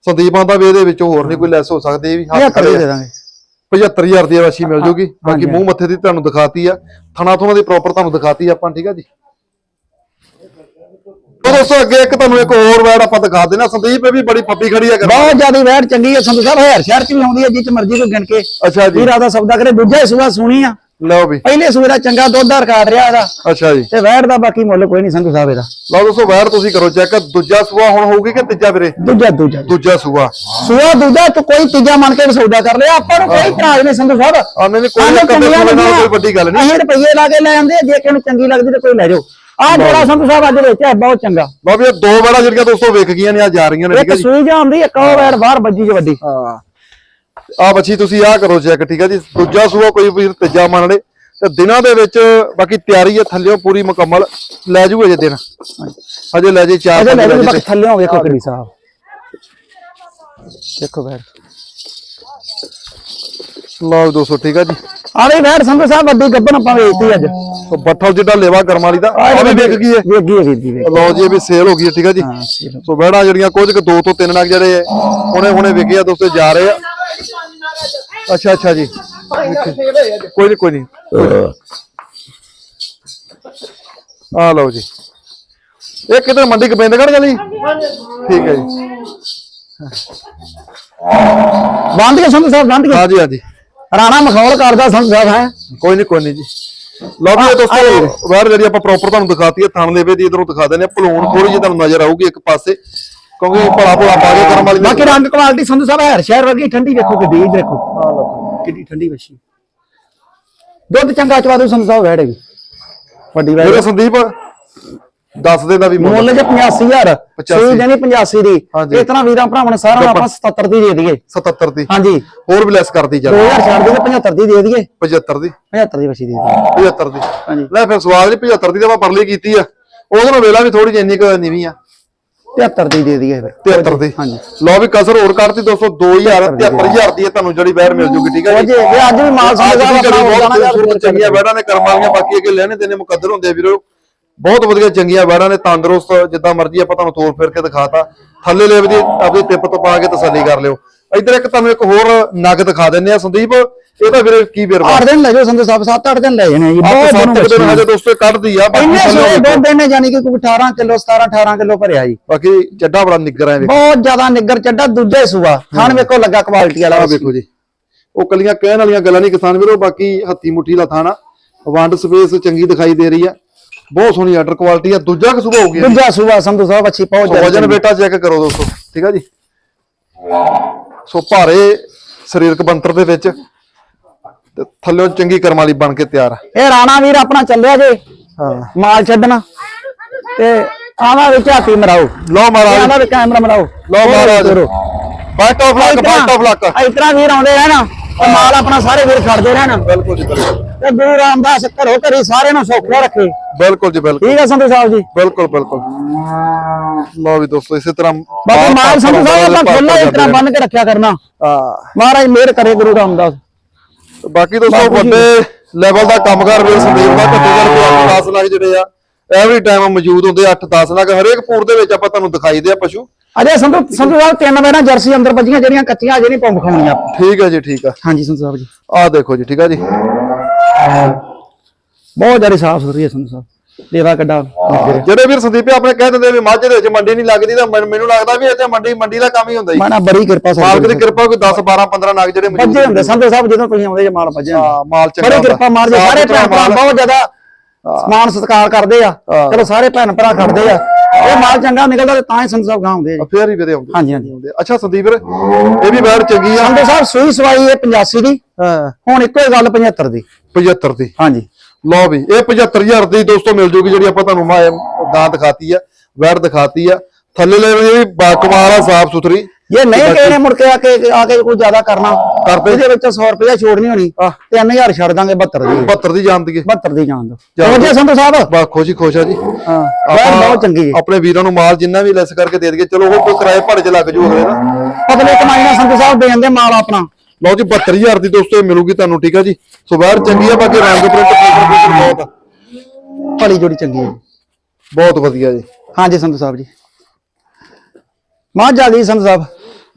Speaker 1: ਸੰਦੀਪਾਂ ਦਾ ਵੀ ਇਹਦੇ ਵਿੱਚੋਂ ਹੋਰ ਨਹੀਂ ਕੋਈ ਲੈਸ ਹੋ ਸਕਦੀ ਵੀ ਹੱਥ ਖੜੇ
Speaker 2: ਦੇ ਦਾਂਗੇ
Speaker 1: 75000 ਦੀ ਵੱਛੀ ਮਿਲ ਜੂਗੀ। ਬਾਕੀ। ਮੂੰਹ ਮੱਥੇ ਦੀ ਤੁਹਾਨੂੰ ਦਿਖਾਤੀ ਆ। ਥਣਾ ਥੁਣਾ ਦੀ ਪ੍ਰੋਪਰ ਤੁਹਾਨੂੰ ਦਿਖਾਤੀ ਆਪਾਂ ਠੀਕ ਆ ਜੀ? ਦੋਸਤੋ ਅੱਗੇ ਇੱਕ ਤੁਹਾਨੂੰ ਇੱਕ ਹੋਰ ਵੈੜ ਆਪਾਂ ਦਿਖਾ ਦੇਣਾ ਸੰਦੀਪ ਇਹ ਵੀ ਬੜੀ ਫੱਬੀ ਖੜੀ ਕਰ
Speaker 2: ਬਹੁਤ ਜ਼ਿਆਦਾ ਵੈੜ ਚੰਗੀ ਹੈ ਸੰਧੂ ਸਾਹਿਬ ਹਜ਼ਾਰ ਸ਼ਹਿਰ ਚ ਵੀ ਆਉਂਦੀ ਹੈ ਜਿੱਚ ਮਰਜ਼ੀ ਕੋਈ ਗਿਣ ਕੇ।
Speaker 1: ਅੱਛਾ ਜੀ।
Speaker 2: ਵੀਰਾ ਦਾ ਸੌਦਾ ਕਰੇ ਦੂਜਾ ਹੀ ਸੂਆ ਸੁਣੀ ਆ।
Speaker 1: ਲਓ ਵੀ।
Speaker 2: ਪਹਿਲੇ ਦਾ ਚੰਗਾ ਦੁੱਧ ਦਾ ਰਿਕਾਰਡ ਰਿਹਾ ਇਹਦਾ।
Speaker 1: ਅੱਛਾ ਜੀ।
Speaker 2: ਤੇ ਵੈੜ ਦਾ ਬਾਕੀ ਮੁੱਲ ਕੋਈ ਨਹੀਂ ਸੰਧੂ ਸਾਹਿਬ ਇਹਦਾ।
Speaker 1: ਲਓ ਦੋਸਤੋ ਵੈੜ ਤੁਸੀਂ ਕਰੋ ਚੈੱਕ ਦੂਜਾ ਸੂਆ ਹੁਣ ਹੋਊਗੀ ਕਿ ਤੀਜਾ ਵੀਰੇ?
Speaker 2: ਦੂਜਾ ਦੂਜਾ।
Speaker 1: ਦੂਜਾ ਸੂਆ।
Speaker 2: ਸੂਆ ਦੂਜਾ ਤੂੰ ਕੋਈ ਤੀਜਾ ਮੰਨ ਕੇ ਸੌਦਾ ਕਰ ਲਿਆ। ਆਪਾਂ ਨੂੰ ਕੋਈ ਇਤਰਾਜ਼ ਨਹੀਂ ਸੰਧੂ ਸਾਹਿਬ।
Speaker 1: ਆਨੇ ਨੇ ਕੋਈ
Speaker 2: ਆਨੇ
Speaker 1: ਕਦੇ
Speaker 2: ਚੰਗੀਆਂ
Speaker 1: ਸੂਏ ਨਾਲ
Speaker 2: ਲੱਗੀਆਂ।
Speaker 1: ਕੋਈ ਵੱਡੀ ਗੱਲ ਨਹੀਂ।
Speaker 2: ਅਸੀਂ ਰੁਪਈਏ ਲਾ ਕੇ ਲੈ ਆਂਦੇ ਜੇ ਕਿਸੇ ਨੂੰ ਚੰਗੀ ਲੱਗਦੀ ਤੇ ਕੋਈ ਲੈ ਜਾਓ। ਆਹ ਜਿਹੜਾ ਸੰਧੂ ਸਾਹਿਬ ਅੱਜ ਵੇਚਿਆ ਬਹੁਤ ਚੰਗਾ।
Speaker 1: ਇਹ ਦੋ ਵੈੜਾਂ ਜਿਹੜੀਆਂ ਦੋਸਤੋ ਵਿਕ ਗਈਆਂ ਨੇ ਆ ਜਾ ਰਹੀਆਂ ਨੇ ਠੀਕ
Speaker 2: ਇੱਕ
Speaker 1: ਹੈ ਜੀ।
Speaker 2: ਸੂਈ ਜਾਂਦੀ ਇੱਕ ਉਹ ਵੈੜ ਬਾਹਰ ਵੱਜੀ ਚ ਵੱਡੀ।
Speaker 1: ਹਾਂ। ਆ ਬੱਚੀ ਤੁਸੀਂ ਆ ਕਰੋ ਚੈੱਕ ਠੀਕ ਹੈ ਜੀ। ਦੂਜਾ ਸੂਆ ਕੋਈ ਵੀਰ ਤੀਜਾ ਮੰਨ ਲੇ ਤੇ ਦਿਨਾਂ ਦੇ ਵਿੱਚ ਬਾਕੀ ਤਿਆਰੀ ਹੈ ਥੱਲਿਓ ਪੂਰੀ ਮੁਕੰਮਲ। ਲੈ ਜੂ ਅਜੇ ਦਿਨ ਅਜੇ ਲੈ ਜੇ ਚਾਰ
Speaker 2: ਅਜੇ ਲੈ
Speaker 1: ਜੇ
Speaker 2: ਬਾਕੀ ਥੱਲੇ ਵੇਖੋ ਕਿੱਡੀ ਸਾਹਿਬ ਦੇਖੋ। ਵੈੜ।
Speaker 1: ਲਓ ਦੋਸਤੋ ਠੀਕ ਹੈ ਜੀ।
Speaker 2: ਆਲੇ ਵੈੜ ਸੰਧੂ ਸਾਹਿਬ ਵੱਡੀ ਗੱਬਨ ਆਪਾਂ ਵੇਚਤੀ ਅੱਜ।
Speaker 1: ਸੋ ਬੱਠਲ ਜਿੱਡਾ ਲੇਵਾ ਕਰਮ ਵਾਲੀ ਦਾ ਆ ਵੀ ਵਿਕ ਗਈ ਹੈ
Speaker 2: ਵੇਗੀ ਹੈ ਵੀਦੀ ਵੇਗੀ
Speaker 1: ਲਓ ਜੀ ਇਹ ਵੀ ਸੇਲ ਹੋ ਗਈ ਹੈ ਠੀਕ ਹੈ ਜੀ ਸੋ ਵੈੜਾਂ ਜਿਹੜੀਆਂ ਕੁਝ ਕੁ ਦੋ ਤੋਂ ਤਿੰਨ ਨਗ ਜਿਹੜੇ ਹੁਣੇ ਹੁਣੇ ਵਿਕੇ ਆ ਦੋਸਤੋ ਜਾ ਰਹੇ ਆ। ਅੱਛਾ ਅੱਛਾ ਜੀ। ਕੋਈ ਨਹੀਂ ਕੋਈ ਨਹੀਂ ਆ ਲਓ ਜੀ। ਇਹ ਕਿਧਰ ਮੰਡੀ ਗੋਬਿੰਦਗੜ੍ਹ ਚਲੀ ਠੀਕ ਹੈ ਜੀ।
Speaker 2: ਬੰਦ ਕੇ ਸੰਧੂ ਸਾਹਿਬ ਬੰਦ ਕੇ।
Speaker 1: ਹਾਂਜੀ ਹਾਂਜੀ।
Speaker 2: ਰਾਣਾ ਮਖੌਲ ਕਰਦਾ ਸੰਧੂ ਸਾਹਿਬ ਹੈ?
Speaker 1: ਕੋਈ ਨਹੀਂ ਕੋਈ ਨਹੀਂ ਜੀ। ਲਓ ਵੀ ਇਹ ਦੋਸਤੋ ਵਾਰ ਜਿਹੜੀ ਆਪਾਂ ਪ੍ਰੋਪਰ ਤੁਹਾਨੂੰ ਦਿਖਾਤੀ ਹੈ ਥਣ ਲੇਵੇ ਦੀ ਇਧਰੋਂ ਦਿਖਾ ਦਿੰਦੇ ਆ ਭਲੂਣ ਥੋੜੀ ਜਿਹੀ ਤੁਹਾਨੂੰ ਨਜ਼ਰ ਆਊਗੀ ਇੱਕ ਪਾਸੇ। ਕਿਉਂਕਿ ਭਲਾ ਭਲਾ ਪਾ ਕੇ ਕਰਮ ਵਾਲੀ
Speaker 2: ਬਾਕੀ ਰੰਗ ਕੁਆਲਿਟੀ ਸੰਧੂ ਸਾਹਿਬ ਹੈਰ ਸ਼ਹਿਰ ਵਰਗੀ ਠੰਡੀ ਵੇਖੋ ਕਿੱਡੀ ਇਧਰ ਦੇਖੋ ਕਿੱਡੀ ਠੰਡੀ ਵੱਛੀ। ਦੁੱਧ ਚੰਗਾ ਚਵਾ ਦੋ ਸੰਧੂ ਸਾਹਿਬ ਵੈੜੇ ਵੀ ਵੱਡੀ ਵੈੜ
Speaker 1: ਮੇਰੇ ਸੰਦੀਪ ਦੱਸ ਦੇ ਦਾ ਵੀ ਮੁੱਲ
Speaker 2: ਜੇ 85000
Speaker 1: 85
Speaker 2: ਸੂਈ ਦੇਣੀ 85 ਦੀ। ਇਸ ਤਰ੍ਹਾਂ ਵੀਰਾਂ ਭਰਾਵਾਂ ਨੇ ਸਾਰਾ ਆਪਾਂ 77 ਦੀ ਦੇ ਦਈਏ।
Speaker 1: 77 ਦੀ।
Speaker 2: ਹਾਂਜੀ।
Speaker 1: ਹੋਰ ਵੀ ਲੈਸ ਕਰਦੀ ਚੱਲ
Speaker 2: 2000 ਛੱਡ ਦੇ 75 ਦੀ ਦੇ ਦਈਏ।
Speaker 1: 75 ਦੀ।
Speaker 2: 75 ਦੀ ਵੱਛੀ ਦੇ ਦਈਏ।
Speaker 1: 75 ਦੀ।
Speaker 2: ਹਾਂਜੀ।
Speaker 1: ਲੈ ਫਿਰ ਸਵਾਲ ਜੀ 75 ਦੀ ਤਾਂ ਆਪਾਂ ਪਰਲੀ ਕੀਤੀ ਆ। ਉਹਦੇ ਨਾਲ ਵੇਲਾ ਵੀ ਥੋੜੀ ਜਿਹੀ ਇੰਨੀ ਕੁ ਨੀਵੀਂ ਆ।
Speaker 2: 73 ਦੀ ਦੇ ਦਈਏ ਫਿਰ।
Speaker 1: 73 ਦੀ।
Speaker 2: ਹਾਂਜੀ।
Speaker 1: ਲਓ ਵੀ ਕਸਰ ਹੋਰ ਕੱਢਤੀ ਦੋਸਤੋ 2000 73000 ਦੀ ਤੁਹਾਨੂੰ ਜਿਹੜੀ ਬੈੜ ਮਿਲ ਜੂਗੀ ਠੀਕ ਹੈ
Speaker 2: ਜੇ? ਅੱਜ ਵੀ ਮਾਲ ਆਪਣਾ
Speaker 1: ਬਹੁਤ ਚੰਗੀਆਂ ਬੈੜਾਂ ਨੇ ਕਰਮ ਵਾਲੀਆਂ ਬਾਕੀ ਅੱਗੇ ਲੈਣੇ ਦੇਣੇ ਮੁਕੱਦਰ ਹੁੰਦੇ ਵੀਰੋ। ਬਹੁਤ ਵਧੀਆ ਚੰਗੀਆਂ ਬੈੜਾਂ ਨੇ ਤੰਦਰੁਸਤ ਜਿੱਦਾਂ ਮਰਜ਼ੀ ਆਪਾਂ ਤੁਹਾਨੂੰ ਤੋਰ ਫਿਰ ਕੇ ਦਿਖਾਤਾ। ਥੱਲੇ ਲੈਵ ਦੀ ਆਪਣੀ ਟਿਪ ਤੋਂ ਪਾ ਕੇ ਤਸੱਲੀ ਕਰ ਲਿਓ। ਇੱਧਰ ਇੱਕ ਤੁਹਾਨੂੰ ਇੱਕ ਹੋਰ ਨਗ ਦਿਖਾ ਦਿੰਨੇ ਆ ਸੰਦੀਪ ਇਹਦਾ ਵੀਰੇ ਕੀ ਵੇਰਵਾ?
Speaker 2: 8 ਦਿਨ ਲੈ ਜਾਓ ਸੰਧੂ ਸਾਹਿਬ 7-8 ਦਿਨ ਲੈ ਜਾਣੇ ਜੀ
Speaker 1: ਬਹੁਤ ਸੱਤ
Speaker 2: ਦਿਨ
Speaker 1: ਹਜੇ ਦੋਸਤੋ ਇਹ ਕੱਢਦੀ ਆ ਬਾਕੀ ਵੇਖੋ।
Speaker 2: ਦੋ ਦਿਨ ਨੇ ਯਾਨੀ ਕਿ ਕੋਈ 18 ਕਿਲੋ 17 18 ਕਿਲੋ ਭਰਿਆ ਜੀ।
Speaker 1: ਬਾਕੀ ਚੱਡਾ ਬੜਾ ਨਿੱਗਰ ਹੈ ਵੇਖੋ।
Speaker 2: ਬਹੁਤ ਜ਼ਿਆਦਾ ਨਿੱਗਰ ਚੱਡਾ ਦੂਜਾ ਹੀ ਸੂਆ। ਖਾਣ ਵੇਖੋ ਲੱਗਾ ਕੁਆਲਿਟੀ ਵਾਲਾ
Speaker 1: ਵੇਖੋ ਜੀ। ਉਹ ਕੱਲੀਆਂ ਕਹਿਣ ਵਾਲੀਆਂ ਗੱਲਾਂ ਨਹੀਂ ਕਿਸਾਨ ਵੀਰੋ ਬਾਕੀ ਹੱਤੀ ਮੁੱਠੀ ਦਾ ਥਾਣਾ। ਵੰਡ ਸਪੇਸ ਚੰਗੀ ਦਿਖਾਈ ਦੇ ਰਹੀ ਆ। ਬਹੁਤ ਸੋਹਣੀ ਆਰਡਰ ਕੁਆਲਿਟੀ ਆ ਦੂਜਾ ਕਸੂਬਾ ਹੋ ਗਿਆ
Speaker 2: ਦੂਜਾ ਸੂਆ ਸੰਧੂ ਸਾਹਿਬ ਅੱਛੀ ਪਹੁੰਚ
Speaker 1: ਸੋ ਵਜਨ ਬੇਟਾ ਚੈੱਕ ਕਰੋ ਦੋਸਤੋ ਠੀਕ ਆ ਜੀ? ਸੋ ਭਾਰੇ ਸਰੀਰਕ ਬੰਤਰ ਦੇ ਵਿੱਚ ਤੇ ਥੱਲੇ ਚੰਗੀ ਕਰਮ ਵਾਲੀ ਬਣ ਕੇ ਤਿਆਰ ਆ।
Speaker 2: ਇਹ ਰਾਣਾ ਵੀਰ ਆਪਣਾ ਚੱਲਿਆ ਜੇ
Speaker 1: ਹਾਂ।
Speaker 2: ਮਾਲ ਛੱਡਣਾ। ਤੇ ਆਵਾ ਵਿੱਚ ਹਾਥੀ ਮਰਾਓ
Speaker 1: ਲਓ ਮਹਾਰਾਜ।
Speaker 2: ਆਵਾ ਵਿੱਚ ਕੈਮਰਾ ਮਰਾਓ
Speaker 1: ਲਓ ਮਹਾਰਾਜ। Bite of luck bite of luck
Speaker 2: ਇਤਨਾ ਵੀਰ ਆਉਂਦੇ ਰਹਿਣਾ ਤੇ ਮਾਲ ਆਪਣਾ ਸਾਰੇ ਵੀਰ ਖੜਦੇ ਰਹਿਣ।
Speaker 1: ਬਿਲਕੁਲ ਜੀ ਬਿਲਕੁਲ।
Speaker 2: ਤੇ ਗੁਰੂ ਰਾਮਦਾਸ ਘਰੋ ਘਰੀ ਸਾਰੇ ਨੂੰ ਸੌਖਾ ਰੱਖੇ।
Speaker 1: ਬਿਲਕੁਲ ਜੀ ਬਿਲਕੁਲ।
Speaker 2: ਠੀਕ ਹੈ ਸੰਧੂ ਸਾਹਿਬ ਜੀ?
Speaker 1: ਬਿਲਕੁਲ ਬਿਲਕੁਲ। ਲਓ ਵੀ ਦੋਸਤੋ ਇਸੇ ਤਰ੍ਹਾਂ
Speaker 2: ਬਾਕੀ ਮਾਲ ਸੰਧੂ ਸਾਹਿਬ ਆਪਾਂ ਖੁੱਲਾ ਇਸ ਤਰ੍ਹਾਂ ਬੰਨ ਕੇ ਰੱਖਿਆ ਕਰਨਾ। ਮਹਾਰਾਜ ਮਿਹਰ ਕਰੇ ਗੁਰੂ ਰਾਮਦਾਸ।
Speaker 1: ਬਾਕੀ ਦੋਸਤੋ। ਵੱਡੇ ਲੈਵਲ ਦਾ ਕੰਮਕਾਰ ਵੀ ਸੰਦੀਪ ਦਾ ਘੱਟੋ ਘੱਟ ਕੋਈ 10 ਲੱਖ ਜਿਹੜੇ ਆ ਐਵਰੀ ਟਾਈਮ ਮੌਜੂਦ ਹੁੰਦੇ 8-10 ਲੱਖ। ਹਰੇਕ ਪੂਰ ਦੇ ਵਿੱਚ ਆਪਾਂ ਤੁਹਾਨੂੰ ਦਿਖਾਈ ਦੇ ਆ ਪਸ਼ੂ।
Speaker 2: ਅਜੇ ਸੰਧੂ ਸੰਧੂ ਸਾਹਿਬ ਤਿੰਨ ਵੇਰਾਂ ਜਰਸੀ ਅੰਦਰ ਵੱਜੀਆਂ ਜਿਹੜੀਆਂ ਕੱਚੀਆਂ ਅਜੇ ਨਹੀਂ ਪੰਪ ਆਪਾਂ
Speaker 1: ਠੀਕ ਹੈ ਜੀ ਠੀਕ ਆ
Speaker 2: ਹਾਂਜੀ ਸੰਧੂ ਸਾਹਿਬ ਜੀ।
Speaker 1: ਆਹ ਦੇਖੋ ਜੀ ਠੀਕ ਆ ਜੀ।
Speaker 2: ਬਹੁਤ ਜ਼ਿਆਦਾ ਸਾਫ਼ ਸੁਥਰੀ ਹੈ ਸੰਧੂ ਸਾਹਿਬ ਦੇਵਾ ਕੱਡਾ
Speaker 1: ਜਿਹੜੇ ਵੀਰ ਸੰਦੀਪ ਆਪਣੇ ਕਹਿ ਦਿੰਦੇ ਵੀ ਮੱਝ ਦੇ ਵਿੱਚ ਮੰਡੀ ਨਹੀਂ ਲੱਗਦੀ ਤਾਂ ਮੈਨ- ਮੈਨੂੰ ਲੱਗਦਾ ਵੀ ਇੱਥੇ ਮੰਡੀ ਮੰਡੀ ਦਾ ਕੰਮ ਹੀ ਹੁੰਦਾ ਜੀ।
Speaker 2: ਨਾ ਬੜੀ ਕਿਰਪਾ
Speaker 1: ਮਾਲਕ ਦੀ
Speaker 2: ਸਾਹਿਬ
Speaker 1: ਕਿਰਪਾ ਕੋਈ 10 12 15 ਨਗ ਜਿਹੜੇ
Speaker 2: ਵੱਜੇ ਹੁੰਦੇ। ਸੰਧੂ ਸਾਹਿਬ ਜਦੋਂ ਤੁਸੀਂ ਆਉਂਦੇ ਜੇ ਮਾਲ ਹੁੰਦੇ।
Speaker 1: ਹਾਂ, ਮਾਲ ਚੰਗਾ
Speaker 2: ਬੜੀ। ਕਿਰਪਾ ਮਾਰਦੇ ਸਾਰੇ ਭੈਣ ਭਰਾ। ਬਹੁਤ ਜ਼ਿਆਦਾ ਸਮਾਨ ਸਤਿਕਾਰ ਕਰਦੇ ਆ। ਚਲੋ ਸਾਰੇ ਭੈਣ ਭਰਾ ਖੜਦੇ ਆ। ਇਹ ਮਾਲ ਚੰਗਾ ਨਿਕਲਦਾ ਤੇ ਤਾਂ ਹੀ ਸੰਧੂ ਸਾਹਿਬ ਗਾਂ ਆਉਂਦੇ ਆ ਜੀ।
Speaker 1: ਫੇਰ ਹੀ ਵੀਰੇ ਆਉਂਦੇ।
Speaker 2: ਹਾਂਜੀ ਹਾਂਜੀ।
Speaker 1: ਆਉਂਦੇ। ਅੱਛਾ ਸੰਦੀਪ ਵੀਰ ਇਹ ਵੀ ਬੈੜ ਚੰਗੀ ਆ।
Speaker 2: ਸੰਧੂ ਸਾਹਿਬ ਸੂਈ ਸਵਾਈ ਇਹ 85 ਦੀ।
Speaker 1: ਹਾਂ।
Speaker 2: ਹੁਣ ਇੱਕੋ ਹੀ ਗੱਲ 75 ਦੀ।
Speaker 1: 75 ਦੀ।
Speaker 2: ਹਾਂਜੀ।
Speaker 1: ਲਓ ਵੀ ਇਹ 75000 ਦੀ ਦੋਸਤੋ ਮਿਲ ਜੂਗੀ ਜਿਹੜੀ ਆਪਾਂ ਤੁਹਾਨੂੰ ਮਾ- ਗਾਂ ਦਿਖਾਤੀ ਆ ਵੈੜ ਦਿਖਾਤੀ ਆ। ਥੱਲੇ ਲੈ ਵੀ ਬਾਕਮਾਲ ਆ ਸਾਫ਼ ਸੁਥਰੀ।
Speaker 2: ਜੇ ਨਹੀਂ ਕਿਸੇ ਨੇ ਮੁੜ ਕੇ ਆ ਕੇ ਆ ਕੇ ਕੋਈ ਜ਼ਿਆਦਾ ਕਰਨਾ
Speaker 1: ਕਰਦੇ।
Speaker 2: ਇਹਦੇ ਵਿੱਚ 100 ਰੁਪਏ ਛੋੜ ਨਹੀਂ ਹੋਣੀ।
Speaker 1: ਆਹ।
Speaker 2: 3000 ਛੱਡ ਦਾਂਗੇ 72 ਦੀ।
Speaker 1: 72 ਦੀ ਜਾਣ ਦੀਏ
Speaker 2: 72 ਦੀ ਜਾਣ ਦੋ। ਜੇ ਸੰਧੂ ਸਾਹਿਬ?
Speaker 1: ਬਾ ਖੁਸ਼ੀ ਖੁਸ਼ ਆ ਜੀ।
Speaker 2: ਹਾਂ ਬਹੁਤ ਚੰਗੀ ਹੈ
Speaker 1: ਆਪਣੇ ਵੀਰਾਂ ਨੂੰ ਮਾਲ ਜਿੰਨਾ ਵੀ ਲੈਸ ਕਰਕੇ ਦੇ ਦਈਏ ਚਲੋ ਉਹ ਕੋਈ ਕਿਰਾਏ ਭਾੜੇ ਚ ਲੱਗ ਜੂ ਅਗਲੇ ਦਾ।
Speaker 2: ਪਤਲੇ ਕਮਾਈ ਨਾਲ ਸੰਧੂ ਸਾਹਿਬ ਦੇ ਜਾਂਦੇ ਮਾਲ ਆਪਣਾ।
Speaker 1: ਲਓ ਜੀ 72000 ਦੀ ਦੋਸਤੋ ਇਹ ਮਿਲੂਗੀ ਤੁਹਾਨੂੰ ਠੀਕ ਆ ਜੀ? ਸੋ ਵੈੜ ਚੰਗੀ ਆ ਬਾਕੀ ਰੰਗ ਪ੍ਰਿੰਟ ਫੀਚਰ ਫੀਚਰ ਬਹੁਤ ਆ।
Speaker 2: ਭਲੀ ਜੋੜੀ ਚੰਗੀ ਹੈ
Speaker 1: ਬਹੁਤ ਵਧੀਆ ਜੀ।
Speaker 2: ਹਾਂਜੀ ਸੰਧੂ ਸਾਹਿਬ ਜੀ। ਆ ਗਈ ਸੰਧੂ ਸਾਹਿਬ।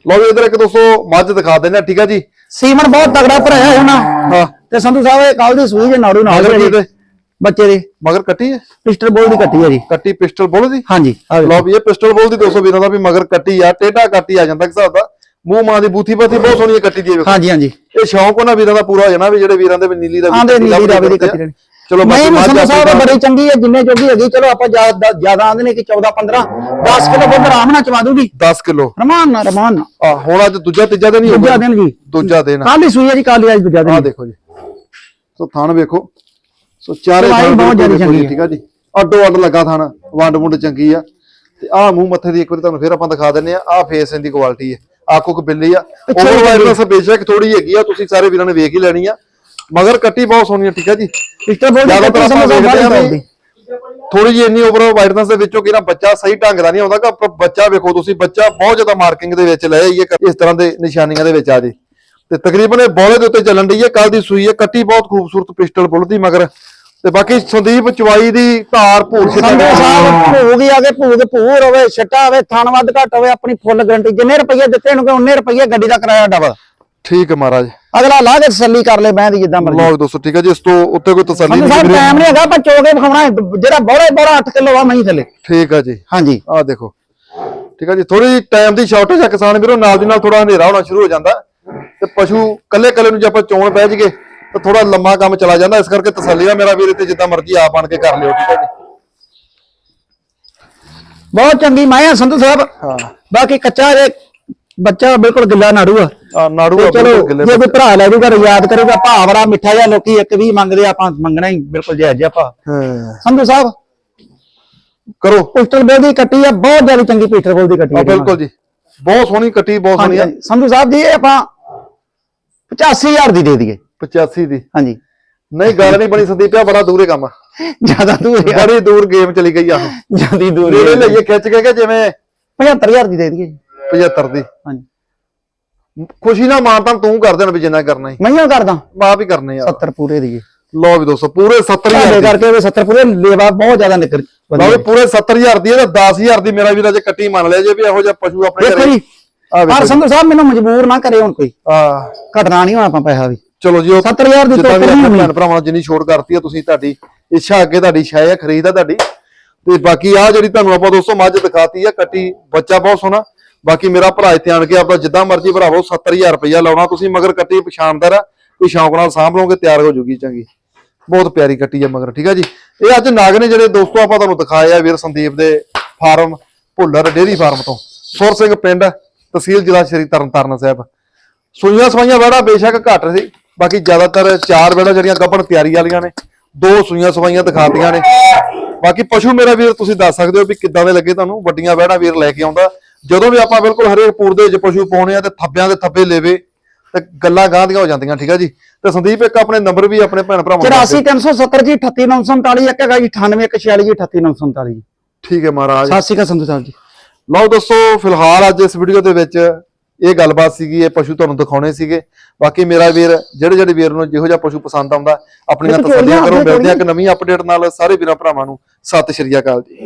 Speaker 1: ਲਓ ਵੀ ਇਧਰ ਇੱਕ ਦੋਸਤੋ ਮੱਝ ਦਿਖਾ ਦਿੰਦੇ ਆ ਠੀਕ ਆ ਜੀ?
Speaker 2: ਸੀਮਨ ਬਹੁਤ ਤਗੜਾ ਭਰਾਇਆ ਹੈ ਨਾ
Speaker 1: ਹਾਂ।
Speaker 2: ਤੇ ਸੰਧੂ ਸਾਹਿਬ ਇਹ ਕੱਲ ਦੀ ਸੂਈ ਜੇ ਨਾੜੂ ਨਾਲ
Speaker 1: ਮਗਰ
Speaker 2: ਹੈ
Speaker 1: ਕੀ
Speaker 2: ਜੀ।
Speaker 1: ਤੇ?
Speaker 2: ਬੱਚੇ ਦੀ।
Speaker 1: ਮਗਰ ਕੱਟੀ ਹੈ?
Speaker 2: ਪਿਸਟਲ ਬੋਲ ਦੀ ਕੱਟੀ ਹੈ ਜੀ।
Speaker 1: ਕੱਟੀ ਪਿਸਟਲ ਬੋਲ ਦੀ?
Speaker 2: ਹਾਂਜੀ ਆ ਵੇਖੋ।
Speaker 1: ਲਓ ਵੀ ਇਹ ਪਿਸਟਲ ਬੋਲ ਦੀ 200 ਵੀਰਾਂ ਦਾ ਵੀ ਮਗਰ ਕੱਟੀ ਆ ਟੇਢਾ ਕੱਟੀ ਆ ਜਾਂਦਾ ਹਿਸਾਬ ਦਾ। ਮੂੰਹ ਮਾਂ ਦੀ ਬੂਥੀ ਬਾਥੀ ਬਹੁਤ ਸੋਹਣੀ ਹੈ ਕੱਟੀ ਦੀ ਵੇਖੋ।
Speaker 2: ਹਾਂਜੀ ਹਾਂਜੀ।
Speaker 1: ਇਹ ਸ਼ੌਂਕ ਉਹਨਾਂ ਵੀਰਾਂ ਦਾ ਪੂਰਾ ਹੋ ਜਾਣਾ ਵੀ ਜਿਹੜੇ ਵੀਰਾਂ ਦੇ ਵੀ ਨੀਲੀ ਦਾ ਵੀ
Speaker 2: ਆਂਦੇ
Speaker 1: ਕੱਟੀ
Speaker 2: ਨੀਲੀ ਰਾਵੀ ਦੀ। ਕੱਟੀ ਰਹਿਣੀ।
Speaker 1: ਚਲੋ
Speaker 2: ਨਹੀਂ
Speaker 1: ਮੱਝ
Speaker 2: ਸੰਧੂ ਸਾਹਿਬ ਬੜੀ ਚੰਗੀ ਹੈ ਜਿੰਨੇ ਜੋਗੀ ਹੈਗੀ ਚਲੋ ਆਪਾਂ ਜ਼ਿਆਦਾ ਜ਼ਿਆਦਾ ਆਂਦੇ ਨੇ ਕਿ 14 15 10 ਕਿਲੋ ਦੁੱਧ ਆਰਾਮ ਨਾਲ ਚਵਾ ਦੂਗੀ।
Speaker 1: 10 ਕਿਲੋ।
Speaker 2: ਰਮਾਨ ਨਾਲ ਰਮਾਨ ਨਾਲ।
Speaker 1: ਆ ਹੁਣ ਅੱਜ ਦੂਜਾ ਤੀਜਾ ਦਿਨ ਹੀ ਹੋ
Speaker 2: ਦੂਜਾ ਦਿਨ ਜੀ
Speaker 1: ਦੂਜਾ ਦਿਨ।
Speaker 2: ਕੱਲ ਹੀ ਸੂਈ ਹੈ ਜੀ ਕੱਲ ਹੀ ਅੱਜ ਦੂਜਾ
Speaker 1: ਆ
Speaker 2: ਦਿਨ
Speaker 1: ਦੇਖੋ ਜੀ। ਸੋ ਥਣ ਵੇਖੋ। ਸੋ ਚਾਰੇ ਥਣ
Speaker 2: ਬਹੁਤ ਜ਼ਿਆਦਾ ਚੰਗੀ
Speaker 1: ਠੀਕ ਆ ਜੀ। ਅੱਡੋ ਅੱਡ ਲੱਗਾ ਥਣ ਵੰਡ ਮੁੰਡ ਚੰਗੀ ਆ। ਤੇ ਆਹ ਮੂੰਹ ਮੱਥੇ ਦੀ ਇੱਕ ਵਾਰੀ ਤੁਹਾਨੂੰ ਫੇਰ ਆਪਾਂ ਦਿਖਾ ਦਿੰਨੇ ਆ। ਆਹ ਫੇਸ ਇਹਦੀ ਕੁਆਲਿਟੀ ਹੈ ਆਕੂ ਕੁ ਬਿੱਲੀ ਆ। ਓਵਰ ਵਾਇਰਨੈਸ ਬੇਸ਼ੱਕ ਥੋੜੀ ਹੈਗੀ ਆ ਤੁਸੀਂ ਸਾਰੇ ਵੀਰਾਂ ਨੇ ਵੇਖ ਹੀ ਲੈਣੀ ਆ। ਮਗਰ ਕੱਟੀ ਬਹੁਤ ਸੋਹਣੀ ਆ ਠੀਕ ਆ ਜੀ।
Speaker 2: ਪਿਸਟਲ ਬੋਲ ਦੀ
Speaker 1: ਜ਼ਿਆਦਾਤਰ ਆਪਾਂ ਆ
Speaker 2: ਬਾਹਰ
Speaker 1: ਵੀ ਥੋੜੀ ਜਿਹੀ ਇੰਨੀ ਓਵਰ ਵਾਇਰਨੈਸ ਦੇ ਵਿੱਚੋਂ ਕਿਹੜਾ ਬੱਚਾ ਸਹੀ ਢੰਗ ਦਾ ਨਹੀਂ ਆਉਂਦਾ ਕਿ ਬੱਚਾ ਵੇਖੋ ਤੁਸੀਂ ਬੱਚਾ ਬਹੁਤ ਜ਼ਿਆਦਾ ਮਾਰਕਿੰਗ ਦੇ ਵਿੱਚ ਲੈ ਆਈਏ ਇਸ ਤਰ੍ਹਾਂ ਦੇ ਨਿਸ਼ਾਨੀਆਂ ਦੇ ਵਿੱਚ ਆ ਜੇ। ਤੇ ਤਕਰੀਬਨ ਇਹ ਬੋਲੇ ਦੇ ਉੱਤੇ ਚੱਲਣ ਡਈ ਹੈ ਕੱਲ ਦੀ ਸੂਈ ਹੈ ਕੱਟੀ ਬਹੁਤ ਖੂਬਸੂਰਤ ਪਿਸਟਲ ਬੁੱਲ ਦੀ ਮਗਰ। ਤੇ ਬਾਕੀ ਸੰਦੀਪ ਚਵਾਈ ਦੀ ਧਾਰ ਭੂਰ
Speaker 2: ਸੰਧੂ ਸਾਹਿਬ ਭੂਗ ਹੀ ਆ ਕੇ ਭੂਗ ਭੂਰ ਹੋਵੇ ਛੱਟਾ ਹੋਵੇ ਥਣ ਵੱਧ ਘੱਟ ਹੋਵੇ ਆਪਣੀ ਫੁੱਲ ਗਰੰਟੀ ਜਿੰਨੇ ਰੁਪਏ ਦਿੱਤੇ ਨੂੰ ਉਹਨੇ ਰੁਪਏ ਗੱਡੀ ਦਾ ਕਿਰਾਇਆ ਡਬਲ
Speaker 1: ਠੀਕ ਹੈ ਮਹਾਰਾਜ।
Speaker 2: ਅਗਲਾ ਲਾ ਕੇ ਤਸੱਲੀ ਕਰ ਲੈ ਮੈਂ ਦੀ ਜਿੱਦਾਂ ਮਰਜ਼ੀ।
Speaker 1: ਲਓ ਦੋਸਤੋ ਠੀਕ ਹੈ ਜੀ ਇਸ ਤੋਂ ਉੱਤੇ ਕੋਈ ਤਸੱਲੀ ਨਹੀਂ ਵੀਰੇ।
Speaker 2: ਟਾਈਮ ਨਹੀਂ ਹੈਗਾ ਪਰ ਚੋਕੇ ਵਿਖਾਉਣਾ ਹੈ। ਜਿਹੜਾ ਬੋੜੇ ਬੋੜਾ 8 ਕਿਲੋ ਆ ਮਹੀਂ ਥੱਲੇ।
Speaker 1: ਠੀਕ ਹੈ ਜੀ।
Speaker 2: ਹਾਂਜੀ।
Speaker 1: ਆਹ ਦੇਖੋ। ਠੀਕ ਆ ਜੀ ਥੋੜੀ ਟਾਈਮ ਦੀ ਸ਼ਾਰਟੇਜ ਆ ਕਿਸਾਨ ਵੀਰੋ ਨਾਲ ਦੀ ਨਾਲ ਥੋੜਾ ਹਨੇਰਾ ਹੋਣਾ ਸ਼ੁਰੂ ਹੋ ਜਾਂਦਾ। ਤੇ ਪਸ਼ੂ ਕੱਲੇ ਕੱਲੇ ਨੂੰ ਜੇ ਆਪਾਂ ਚੋਣ ਬਹਿ ਜਗੇ ਤਾਂ ਥੋੜਾ ਲੰਮਾ ਕੰਮ ਚਲਾ ਜਾਂਦਾ ਇਸ ਕਰਕੇ ਤਸੱਲੀ ਨਾਲ ਮੇਰਾ ਵੀਰ ਇੱਥੇ ਜਿੱਦਾਂ ਮਰਜ਼ੀ ਆਪ ਬਣ ਕੇ ਕਰ ਲਿਓ ਠੀਕ ਹੈ ਜੀ।
Speaker 2: ਬਹੁਤ ਚੰਗੀ ਮਾਂ ਆ ਸੰਧੂ ਸਾਹਿਬ।
Speaker 1: ਹਾਂ।
Speaker 2: ਬਾਕੀ ਕੱਚਾ ਜੇ ਬੱਚਾ ਬਿਲਕੁਲ ਗਿੱਲਾ ਨਾੜੂ ਆ।
Speaker 1: ਨਾੜੂ
Speaker 2: ਤੇ ਚਲੋ
Speaker 1: ਗਿੱਲੇ
Speaker 2: ਜੇ ਕੋਈ ਭਰਾ ਲੈ ਜੂਗਾ ਯਾਦ ਕਰੂਗਾ ਭਾ ਬੜਾ ਮਿੱਠਾ ਜਿਹਾ ਲੋਕੀ ਇੱਕ ਵੀ ਮੰਗਦੇ ਆ, ਆਪਾਂ ਮੰਗਣਾ ਹੀ ਬਿਲਕੁਲ ਜਾਇਜ਼ ਜਿਹਾ ਭਾ
Speaker 1: ਹਾਂ।
Speaker 2: ਸੰਧੂ ਸਾਹਿਬ
Speaker 1: ਕਰੋ।
Speaker 2: ਪਿਸਟਲ ਬੋਲ ਦੀ ਕੱਟੀ ਆ ਬਹੁਤ ਜ਼ਿਆਦਾ ਚੰਗੀ ਪਿਸਟਲ ਬੋਲ ਦੀ ਕੱਟੀ
Speaker 1: ਆ
Speaker 2: ਆ
Speaker 1: ਬਿਲਕੁਲ ਜੀ। ਬਹੁਤ ਸੋਹਣੀ ਕੱਟੀ ਬਹੁਤ ਸੋਹਣੀ
Speaker 2: ਹਾਂਜੀ
Speaker 1: ਆ
Speaker 2: ਹਾਂਜੀ। ਸੰਧੂ ਸਾਹਿਬ ਜੀ ਇਹ ਆਪਾਂ 85000 ਦੀ ਦੇ ਦਈਏ।
Speaker 1: 85 ਦੀ।
Speaker 2: ਹਾਂਜੀ।
Speaker 1: ਨਹੀਂ ਗੱਲ ਨਹੀਂ ਬਣੀ ਸੰਦੀਪ ਆ ਬੜਾ ਦੂਰੇ ਕੰਮ ਆ।
Speaker 2: ਜ਼ਿਆਦਾ ਦੂਰ ਆ।
Speaker 1: ਬੜੀ ਦੂਰ ਗੇਮ ਚਲੀ ਗਈ ਆ।
Speaker 2: ਜਿਆਦੀ ਦੂਰ
Speaker 1: ਨੇੜੇ ਲਈਏ ਖਿੱਚ ਕੇ ਕਿ ਜਿਵੇਂ
Speaker 2: 75000 ਦੀ ਦੇ ਦਈਏ।
Speaker 1: 75 ਦੀ।
Speaker 2: ਹਾਂਜੀ।
Speaker 1: ਖੁਸ਼ੀ ਨਾਲ ਮਾਨ ਤਾਂ ਤੂੰ ਕਰ ਦੇਣ ਵੀ ਜਿੰਨਾ ਕਰਨਾ ਹੀ
Speaker 2: ਮੈਂ ਕਰਦਾ।
Speaker 1: ਮਾਂ ਵੀ ਕਰਨੇ ਆ।
Speaker 2: 70 ਪੂਰੇ ਦਈਏ
Speaker 1: ਲਓ ਵੀ ਦੋਸਤੋ ਪੂਰੇ 70000
Speaker 2: ਤੁਹਾਡੇ
Speaker 1: ਦੀ।
Speaker 2: ਕਰਕੇ ਉਹ 70 ਪੂਰੇ ਲੇਵਾ ਬਹੁਤ ਜ਼ਿਆਦਾ ਨਿਕਲ
Speaker 1: ਲਓ ਵੀ ਪੂਰੇ 70000 ਦੀ ਇਹਦਾ 10000 ਦੀ ਮੇਰਾ ਵੀਰ ਅਜੇ ਕੱਟੀ ਮੰਨ ਲਿਆ ਜੇ ਵੀ ਇਹੋ ਜਿਹਾ ਪਸ਼ੂ ਆਪਣੇ
Speaker 2: ਦੇਖੋ ਜੀ
Speaker 1: ਆ
Speaker 2: ਪਰ
Speaker 1: ਵੇਖੋ
Speaker 2: ਸੰਧੂ ਸਾਹਿਬ ਮੈਨੂੰ ਮਜਬੂਰ ਨਾ ਕਰੇ ਹੁਣ ਕੋਈ।
Speaker 1: ਆ
Speaker 2: ਘਟਣਾ ਨਹੀਂ ਹੋਣਾ ਆਪਾਂ ਪੈਸਾ ਵੀ
Speaker 1: ਚਲੋ ਜੀ ਉਹ
Speaker 2: 70000 ਦੀ
Speaker 1: ਜਿੱਦਾਂ ਵੀ
Speaker 2: ਟੋਕਰੀ
Speaker 1: ਆਪਣੇ
Speaker 2: ਹੋਣੀ।
Speaker 1: ਭੈਣ ਭਰਾਵਾਂ ਜਿੰਨੀ ਛੋਟ ਕਰਤੀ ਆ ਤੁਸੀਂ ਤੁਹਾਡੀ ਇੱਛਾ ਅੱਗੇ ਤੁਹਾਡੀ ਸ਼ਾਇ ਆ ਖਰੀਦ ਆ ਤੁਹਾਡੀ। ਤੇ ਬਾਕੀ ਆ ਜਿਹੜੀ ਤੁਹਾਨੂੰ ਆਪਾਂ ਦੋਸਤੋ ਮੱਝ ਦਿਖਾਤੀ ਆ ਕੱਟੀ ਬੱਚਾ ਬਹੁਤ ਸੋਹਣਾ। ਬਾਕੀ ਮੇਰਾ ਭਰਾ ਇੱਥੇ ਆਣ ਕੇ ਆਪਦਾ ਜਿੱਦਾਂ ਮਰਜ਼ੀ ਭਰਾਵੋ 70000 ਰੁਪਇਆ ਲਾਉਣਾ ਤੁਸੀਂ, ਮਗਰ ਕੱਟੀ ਪਛਾਣਦਾਰ ਆ ਕੋਈ ਸ਼ੌਂਕ ਨਾਲ ਸਾਂਭ ਲਓਗੇ, ਤਿਆਰ ਹੋ ਜੂਗੀ ਚੰਗੀ। ਬਹੁਤ ਪਿਆਰੀ ਕੱਟੀ ਆ ਮਗਰ, ਠੀਕ ਆ ਜੀ? ਇਹ ਅੱਜ ਨਾਗ ਨੇ ਜਿਹੜੇ ਦੋਸਤੋ ਆਪਾਂ ਤੁਹਾਨੂੰ ਦਿਖਾਏ ਆ ਵੀਰ ਸੰਦੀਪ ਦੇ ਫਾਰਮ, ਭੁੱਲਰ ਡੇਰੀ ਫਾਰਮ ਤੋਂ। ਸੁਰ ਸਿੰਘ ਪਿੰਡ, ਤਹਿਸੀਲ ਜ਼ਿਲ੍ਹਾ ਸ਼੍ਰੀ ਤਰਨਤਾਰਨ ਸਾਹਿਬ। ਸੂਈਆਂ ਸਵਾਈਆਂ ਵੜਾ ਬੇਸ਼ੱਕ ਘੱਟ ਸੀ, ਬਾਕੀ ਜ਼ਿਆਦਾਤਰ ਚਾਰ ਵੜਾ ਜਿਹੜੀਆਂ ਗੱਭਣ ਤਿਆਰੀ ਵਾਲੀਆਂ ਨੇ। ਦੋ ਸੂਈਆਂ ਸਵਾਈਆਂ ਦਿਖਾਤੀਆਂ ਨੇ। ਬਾਕੀ ਪਸ਼ੂ ਮੇਰਾ ਵੀਰ ਤੁਸੀਂ ਦੱਸ ਸਕਦੇ ਹੋ ਵੀ ਕਿੱਦਾਂ ਦੇ ਲੱਗੇ ਤੁਹਾਨੂੰ। ਵੱਡੀਆਂ ਵੜਾ ਵੀਰ ਲੈ ਕੇ ਆਉਂਦਾ। ਜਦੋਂ ਵੀ ਆਪਾਂ ਬਿਲਕੁਲ ਹਰੇਕ ਪੂਰ ਦੇ ਵਿੱਚ ਪਸ਼ੂ ਪਾਉਣੇ ਆ ਤੇ ਥੱਬਿਆਂ ਦੇ ਥੱਬੇ ਲੈਵੇ ਤੇ ਗੱਲਾਂ ਗਾਂ ਦੀਆਂ ਹੋ ਜਾਂਦੀਆਂ ਠੀਕ ਆ ਜੀ? ਤੇ ਸੰਦੀਪ ਇੱਕ ਆਪਣੇ ਨੰਬਰ ਵੀ ਆਪਣੇ ਭੈਣ ਭਰਾਵਾਂ ਨੂੰ ਦੱਸ ਦਿਓ।
Speaker 2: 84370 ਜੀ 38947 ਇੱਕ ਹੈਗਾ ਜੀ 98146 ਜੀ 38947 ਜੀ।
Speaker 1: ਠੀਕ ਹੈ ਮਹਾਰਾਜ।
Speaker 2: ਸਤਿ ਸ਼੍ਰੀ ਅਕਾਲ ਸੰਧੂ ਸਾਹਿਬ ਜੀ।
Speaker 1: ਲਓ ਦੋਸਤੋ ਫਿਲਹਾਲ ਅੱਜ ਇਸ ਵੀਡੀਓ ਦੇ ਵਿੱਚ ਇਹ ਗੱਲਬਾਤ ਸੀਗੀ ਇਹ ਪਸ਼ੂ ਤੁਹਾਨੂੰ ਦਿਖਾਉਣੇ ਸੀਗੇ। ਬਾਕੀ ਮੇਰਾ ਵੀਰ ਜਿਹੜੇ ਜਿਹੜੇ ਵੀਰ ਨੂੰ ਜਿਹੋ ਜਿਹਾ ਪਸ਼ੂ ਪਸੰਦ ਆਉਂਦਾ ਆਪਣੀਆਂ ਤਸੱਲੀਆਂ ਕਰੋ ਮਿਲਦੇ ਆ ਇੱਕ ਨਵੀਂ ਅਪਡੇਟ ਨਾਲ ਸਾਰੇ ਵੀਰਾਂ ਭਰਾਵਾਂ ਨੂੰ। ਸਤਿ ਸ਼੍ਰੀ ਅਕਾਲ ਜੀ।